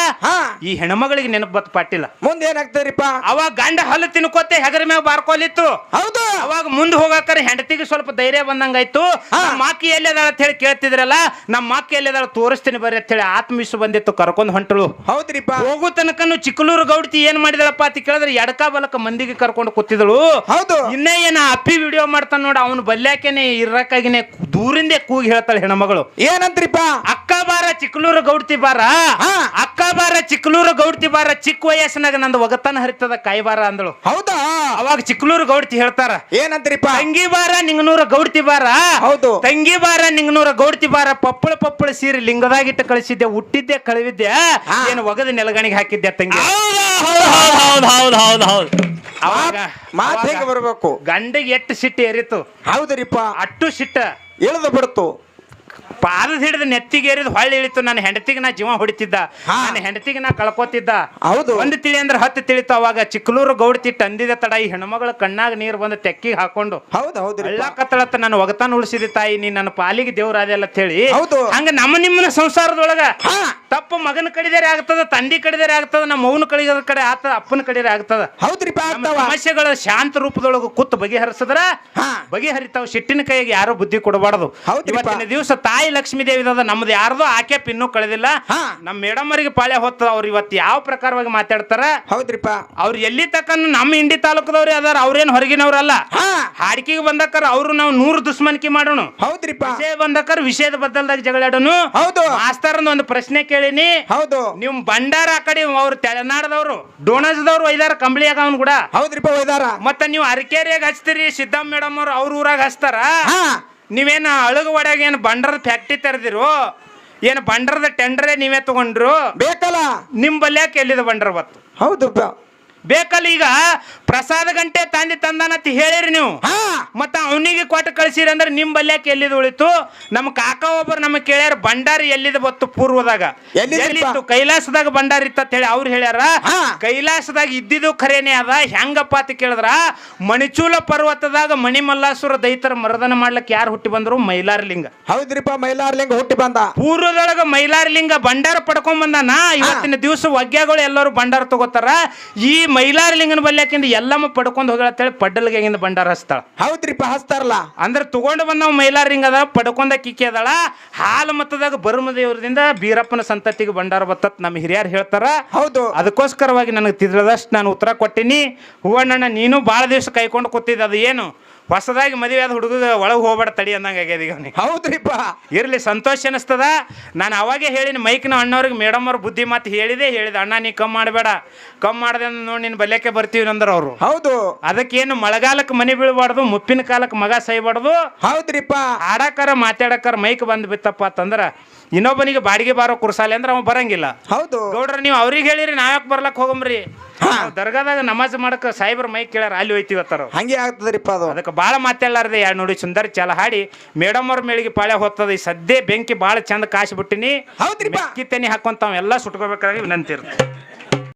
ಈ ಹೆಣ್ಮಗಳಿಗೆ ನೆನಪು ಬತ್ ಪಾಟಿಲ್ಲ ಮುಂದೆ ಏನಾಗ್ತದ್ರಿಪ್ಪ ಅವಾಗ ಗಂಡ ಹಲ್ಲು ತಿನ್ಕೋತೆ ಹೆಗರ ಮ್ಯಾಗ ಬಾರ್ಕೊಲಿತ್ತು. ಹೌದು. ಅವಾಗ ಮುಂದ್ ಹೋಗಾಕರ ಹೆಂಡತಿಗೆ ಸ್ವಲ್ಪ ಧೈರ್ಯ ಬಂದಂಗಾಯ್ತು. ಮಾಕಿ ನಮ್ಮ ಅಕ್ಕಿ ಎಲ್ಲಿದಾಳ ಅಂತ ಹೇಳಿ ಕೇಳ್ತಿದ್ರಲ್ಲ ನಮ್ಮ ಅಕ್ಕಿ ಎಲ್ಲಿದಾಳ ತೋರಿಸ್ತೀನಿ ಬರ್ರಿ ಅಂತ ಹೇಳಿ ಆತ್ಮವಿಶ್ವ ಬಂದಿತ್ತು ಕರ್ಕೊಂಡು ಹೊಂಟಳು ಹೌದ್ರಿಪ್ಪ. ಹೋಗು ತನಕನು ಚಿಕ್ಕಲೂರು ಗೌಡ್ತಿ ಏನ್ ಮಾಡಿದಳಪ್ಪ ಅಂತ ಕೇಳಿದ್ರೆ ಎಡಕ ಬಲಕ ಮಂದಿಗೆ ಕರ್ಕೊಂಡು ಕೂತಿದಳು. ಹೌದು. ಇನ್ನೇ ಏನ ಅಪ್ಪಿ ವಿಡಿಯೋ ಮಾಡ್ತಾನ ನೋಡ ಅವನು ಬಲ್ಯಾಕೇನೆ ಇರಕ್ಕಾಗಿನೇ ದೂರಿಂದೆ ಕೂಗಿ ಹೇಳ್ತಾಳೆ ಹೆಣ್ಮಗಳು. ಏನಂತ್ರಿಪ್ಪ? ಅಕ್ಕ ಬಾರ ಚಿಕ್ಕಲೂರು ಗೌಡ್ತಿ ಬಾರ. ಅಕ್ಕ ಬಾರ ಚಿಕ್ಕಲೂರು ಗೌಡ್ತಿ ಬಾರ ಚಿಕ್ಕ ವಯಸ್ಸಿನಾಗ ನಂದು ಒಗತನ ಹರಿತದ ಕಾಯಿ ಬಾರ ಅಂದಳು. ಹೌದಾ? ಅವಾಗ ಚಿಕ್ಕಲೂರು ಗೌಡ್ತಿ ಹೇಳ್ತಾರ ಏನಂತ್ರಿಪ್ಪ? ತಂಗಿ ಬಾರ ನಿಂಗನೂರ ಗೌಡ್ತಿ ಬಾರ? ಹೌದು. ತಂಗಿ ಬಾರ ನಿಂಗನೂರ ಗೌಡ್ತಿ ಬಾರ ಪಪ್ಪಳ ಪಪ್ಪಳ ಸೀರೆ ಲಿಂಗದಾಗಿಟ್ಟು ಕಳಿಸಿದ್ದೆ ಹುಟ್ಟಿದ್ದೆ ಕಳಿವಿದ್ದೆ ಹಾ. ಏನು ಒಗದ ನೆಲಗಣಿಗೆ ಹಾಕಿದ್ದೆ ತಂಗಿ? ಹೌದು ಹೌದು ಹೌದು ಹೌದು ಅವಾಗ ಮಾತ್ ಹೇಗೆ ಬರ್ಬೇಕು? ಗಂಡಿಗೆ ಎಟ್ಟು ಸಿಟ್ಟು ಎರಿತು ಹೌದ್ರಿಪ್ಪ. ಅಟ್ಟು ಸಿಟ್ಟ. ಇಳಿದು ಬಿಡ್ತು. ಪಾದದ ಹಿಡಿದ ನೆತ್ತಿಗೇರಿದ ಹೊಳ್ಳಿ ಇಳಿತು. ನನ್ನ ಹೆಂಡತಿಗೆ ನಾ ಜೀವ ಹೊಡಿತಿದ್ದ. ನನ್ನ ಹೆಂಡತಿಗೆ ನಾ ಕಳ್ಕೊತಿದ್ದ. ಹೌದು. ಒಂದು ತಿಳಿ ಅಂದ್ರೆ ಹತ್ತು ತಿಳಿತು ಅವಾಗ. ಚಿಕ್ಕಲೂರು ಗೌಡ್ತಿ ತಂದಿದ ತಡ. ಈ ಹೆಣ್ಮಗಳ ಕಣ್ಣಾಗ ನೀರು ಬಂದು ತೆಕ್ಕಿಗೆ ಹಾಕೊಂಡು. ಹೌದು ನನ್ನ ನಾನು ಒಗತಾನ ಉಳಿಸಿದ ತಾಯಿ. ನೀ ನನ್ನ ಪಾಲಿಗೆ ದೇವ್ರಾದೆ ಅಂತ ಹೇಳಿ. ಹೌದು. ಹಂಗ ನಮ್ಮ ನಿಮ್ಮನ ಸಂಸಾರದೊಳಗ. ತಪ್ಪು ಮಗನ ಕಡಿದರೆ ಆಗ್ತದ ತಂದಿ ಕಡಿದರೆ ಆಗ್ತದ ನಮ್ಮ ಮೌನ ಕಡಿದ ಕಡೆ ಆತ ಅಪ್ಪನ ಕಡಿದರೆ ಆಗ್ತದ. ಹೌದ್ರಿಪ ಸಮಸ್ಯೆಗಳ ಶಾಂತ ರೂಪದೊಳಗ ಕುತ್ತು ಬಗೆಹರಿಸಿದ್ರ ಹಾ. ಬಗೆಹರಿತಾವ. ಸಿಟ್ಟಿನ ಕೈಗೆ ಯಾರು ಬುದ್ಧಿ ಕೊಡಬಾರದು. ಇವತ್ತಿನ ದಿವಸ ತಾಯಿ ಲಕ್ಷ್ಮೀ ದೇವಿ ನಮ್ದು ಯಾರ್ದು ಆಕೆ ಪಿನ್ನು ಕಳೆದಿಲ್ಲ. ಹಾ. ನಮ್ಮ ಮೇಡಮ್ ಅವರಿಗೆ ಪಾಳ್ಯ ಹೊತ್ತದ ಅವ್ರು ಇವತ್ತು ಯಾವ ಪ್ರಕಾರವಾಗಿ ಮಾತಾಡ್ತಾರ? ಹೌದ್ರಿಪ್ಪ. ಅವ್ರು ಎಲ್ಲಿ ತಕ್ಕ ನಮ್ಮ ಇಂಡಿ ತಾಲೂಕದವ್ರೆ ಅದಾರ ಅವ್ರೇನ್ ಹೊರಗಿನವ್ರಲ್ಲ. ಹಾ. ಹಾಡಿಕೆಗೆ ಬಂದಕ್ಕಾರ ಅವ್ರು ನಾವು ನೂರು ದುಶ್ಮನಿಕೆ ಮಾಡೋಣ. ಹೌದ್ರಿಪ್ಪ. ವಿಷಯ ಬಂದಕ್ಕಾರ ವಿಷಯದ ಬದಲ್ದಾಗ ಜಗಳಾಡೋನು ಹೌದು. ಮಾಸ್ತರ್ನ ಒಂದು ಪ್ರಶ್ನೆ ಕೇಳಿನಿ. ಹೌದು. ನಿಮ್ ಬಂಡಾರ ಆ ಕಡೆ ಅವ್ರು ತೆಳನಾಡದವ್ರು ಡೋಣಜದವ್ರು ಒಯ್ದಾರ ಕಂಬಳಿಯಾಗ ಅವ್ನು ಕೂಡ. ಹೌದ್ರಿಪ್ಪ ಒಯ್ದಾರ. ಮತ್ತ ನೀವು ಅರಕೇರಿಯಾಗ ಹಚ್ತೀರಿ ಸಿದ್ದಮ್ಮ ಮೇಡಮ್ ಅವ್ರು ಅವ್ರ ಊರಾಗ ಹಚ್ತಾರ. ಹಾ. ನೀವೇನು ಅಳಗ ಒಡ್ಯಾಗ ಏನು ಬಂಡರದ ಫ್ಯಾಕ್ಟ್ರಿ ತೆರೆದಿರು? ಏನು ಬಂಡರದ ಟೆಂಡರೇ ನೀವೇ ತಗೊಂಡ್ರು? ಬೇಕಲ್ಲ. ನಿಮ್ಮ ಬಲ್ಯಾಕೆ ಎಲ್ಲಿದೆ ಬಂಡರ ಬತ್ತು ಹೌದು ಬೇಕಲ್ಲ ಈಗ ಪ್ರಸಾದ ಗಂಟೆ ತಂದಿ ತಂದಾನಂತ ಹೇಳಿರಿ ನೀವು. ಮತ್ತ ಅವನಿಗೆ ಕೊಟ್ಟು ಕಳಿಸಿರಿ ಅಂದ್ರೆ ನಿಮ್ ಬಲ್ಯಾಕ ಎಲ್ಲಿದ್ ಉಳಿತು? ನಮ್ಮ ಕಾಕ ಒಬ್ಬರು ನಮಗೆ ಕೇಳ್ಯಾರ ಭಂಡಾರಿ ಎಲ್ಲಿದ ಬತ್ತು ಪೂರ್ವದಾಗ? ಎಲ್ಲಿತ್ತು? ಕೈಲಾಸದಾಗ ಭಂಡಾರಿ ಇತ್ತ ಹೇಳಿ ಅವ್ರು ಹೇಳ್ಯಾರ. ಕೈಲಾಸದಾಗ ಇದ್ದಿದ್ದು ಖರೇನೆ ಅದ. ಹೆಂಗಪ್ಪ ಅಂತ ಕೇಳಿದ್ರ ಮಣಿಚೂಲ ಪರ್ವತದಾಗ ಮಣಿಮಲ್ಲಾಸುರ ದೈತರ ಮರದನ ಮಾಡ್ಲಕ್ ಯಾರು ಹುಟ್ಟಿ ಬಂದ್ರು? ಮೈಲಾರಲಿಂಗ. ಹೌದ್ರಿಪ್ಪ ಮೈಲಾರ್ಲಿಂಗ ಹುಟ್ಟಿ ಬಂದ. ಪೂರ್ವದೊಳಗ ಮೈಲಾರಲಿಂಗ ಭಂಡಾರ ಪಡ್ಕೊಂಡ್ ಬಂದಾನ. ಇವತ್ತಿನ ದಿವಸ ಒಗ್ಗ್ಯಾಗಳು ಎಲ್ಲರೂ ಭಂಡಾರ ತಗೋತಾರ. ಈ ಮೈಲಾರಲಿಂಗನ ಬಲ್ಯಾಕಿಂದ ಎಲ್ಲಮ್ಮ ಪಡ್ಕೊಂಡು ಹೋಗ್ಯಾಳತ್ತೇಳಿ ಪಡ್ಡಲ್ಗಿಂದ ಬಂಡಾರ ಹಸ್ತಾಳ ಹೌದ್ರಿಪ್ಪ ಹಚ್ತಾರಲ್ಲ? ಅಂದ್ರೆ ತಗೊಂಡು ಬಂದವ ಮೈಲಾರಿಂಗ್ ಅದ ಪಡ್ಕೊಂಡ ಕಿಕ್ಕಿ ಅದಾಳ. ಹಾಲು ಮತದಾಗ ಬರುಮ ದೇವ್ರದಿಂದ ಬೀರಪ್ಪನ ಸಂತತಿಗೆ ಬಂಡಾರ ಬತ್ತತ್ ನಮ್ಮ ಹಿರಿಯರು ಹೇಳ್ತಾರ. ಹೌದು. ಅದಕ್ಕೋಸ್ಕರವಾಗಿ ನನಗೆ ತಿದ್ರದಷ್ಟು ನಾನು ಉತ್ತರ ಕೊಟ್ಟಿನಿ. ಹೂವಣ್ಣಣ್ಣ ನೀನು ಭಾಳ ದಿವಸ ಕೈಕೊಂಡು ಕೂತಿದ್ದ ಅದು ಏನು? ಹೊಸದಾಗಿ ಮದುವೆ ಆದ ಹುಡುಗ ಒಳಗೆ ಹೋಗ್ಬೇಡ ತಡಿ ಅಂದಂಗೆ ಆಗ್ಯದ ಈಗ ಅವ್ನಿಗೆ. ಹೌದ್ರಿಪ್ಪ. ಇರಲಿ ಸಂತೋಷ ಅನಿಸ್ತದ ನಾನು ಅವಾಗೇ ಹೇಳಿನಿ ಮೈಕ್ನ ಅಣ್ಣವ್ರಿಗೆ ಮೇಡಮ್ ಅವ್ರ ಬುದ್ಧಿ ಮಾತು ಹೇಳಿದೆ ಹೇಳಿದೆ ಅಣ್ಣ ನೀ ಕಮ್ಮಿ ಮಾಡಬೇಡ. ಕಮ್ ಮಾಡ್ದೆ ಅಂದ್ರೆ ನೋಡಿ ನಿನ್ನ ಬಲ್ಯಕ್ಕೆ ಬರ್ತೀವಿ ಅಂದ್ರೆ ಅವರು. ಹೌದು. ಅದಕ್ಕೇನು ಮಳೆಗಾಲಕ್ಕೆ ಮನೆ ಬೀಳಬಾರ್ದು ಮುಪ್ಪಿನ ಕಾಲಕ್ಕೆ ಮಗ ಸೈಬಾರ್ದು. ಹೌದ್ರಿಪ್ಪ. ಆಡಾಕಾರ ಮಾತಾಡಕಾರ ಮೈಕ್ ಬಂದು ಬಿತ್ತಪ್ಪ ಅಂತಂದ್ರ ಇನ್ನೊಬ್ಬನಿಗೆ ಬಾಡಿಗೆ ಬಾರೋ ಕುರ್ಸಾಲೆ ಅಂದ್ರೆ ಅವ ಬರಂಗಿಲ್ಲ. ಹೌದು. ಗೌಡ್ರ ನೀವು ಅವ್ರಿಗೆ ಹೇಳಿರಿ ನಾವ್ಯಾಕೆ ಬರ್ಲಕ್ ಹೋಗಮ್ರಿ ನಾವ್ ದರ್ಗಾದಾಗ ನಮಾಜ್ ಮಾಡಕ್ ಸಾಯಿಬ್ರ ಮೈಕ್ ಕೇಳ್ಯಾರ ಅಲ್ಲಿ ಹೋಯ್ತಿವಿ ಅತ್ತಾರ ಹಂಗೆ ಆಗ್ತದ್ರಿಪ್ಪ ಅದು. ಅದಕ್ಕೆ ಭಾಳ ಮಾತಾಡ್ಲಾರ್ದೆ ಯಾರು ನೋಡಿ ಸುಂದರ ಚಾಲ ಹಾಡಿ ಮೇಡಮ್ ಅವ್ರ ಮೇಳಿಗೆ ಪಾಳೆ ಹೊತ್ತದ ಈ ಸದ್ಯ ಬೆಂಕಿ ಭಾಳ ಚಂದ ಕಾಸಿ ಬಿಟ್ಟಿನಿ ಹೌದ್ರಿಪ್ಪ. ಕಿತ್ತೆನಿ ಹಾಕೊಂತ ಎಲ್ಲ ಸುಟ್ಕೋಬೇಕಾಗಿ ವಿನಂತಿ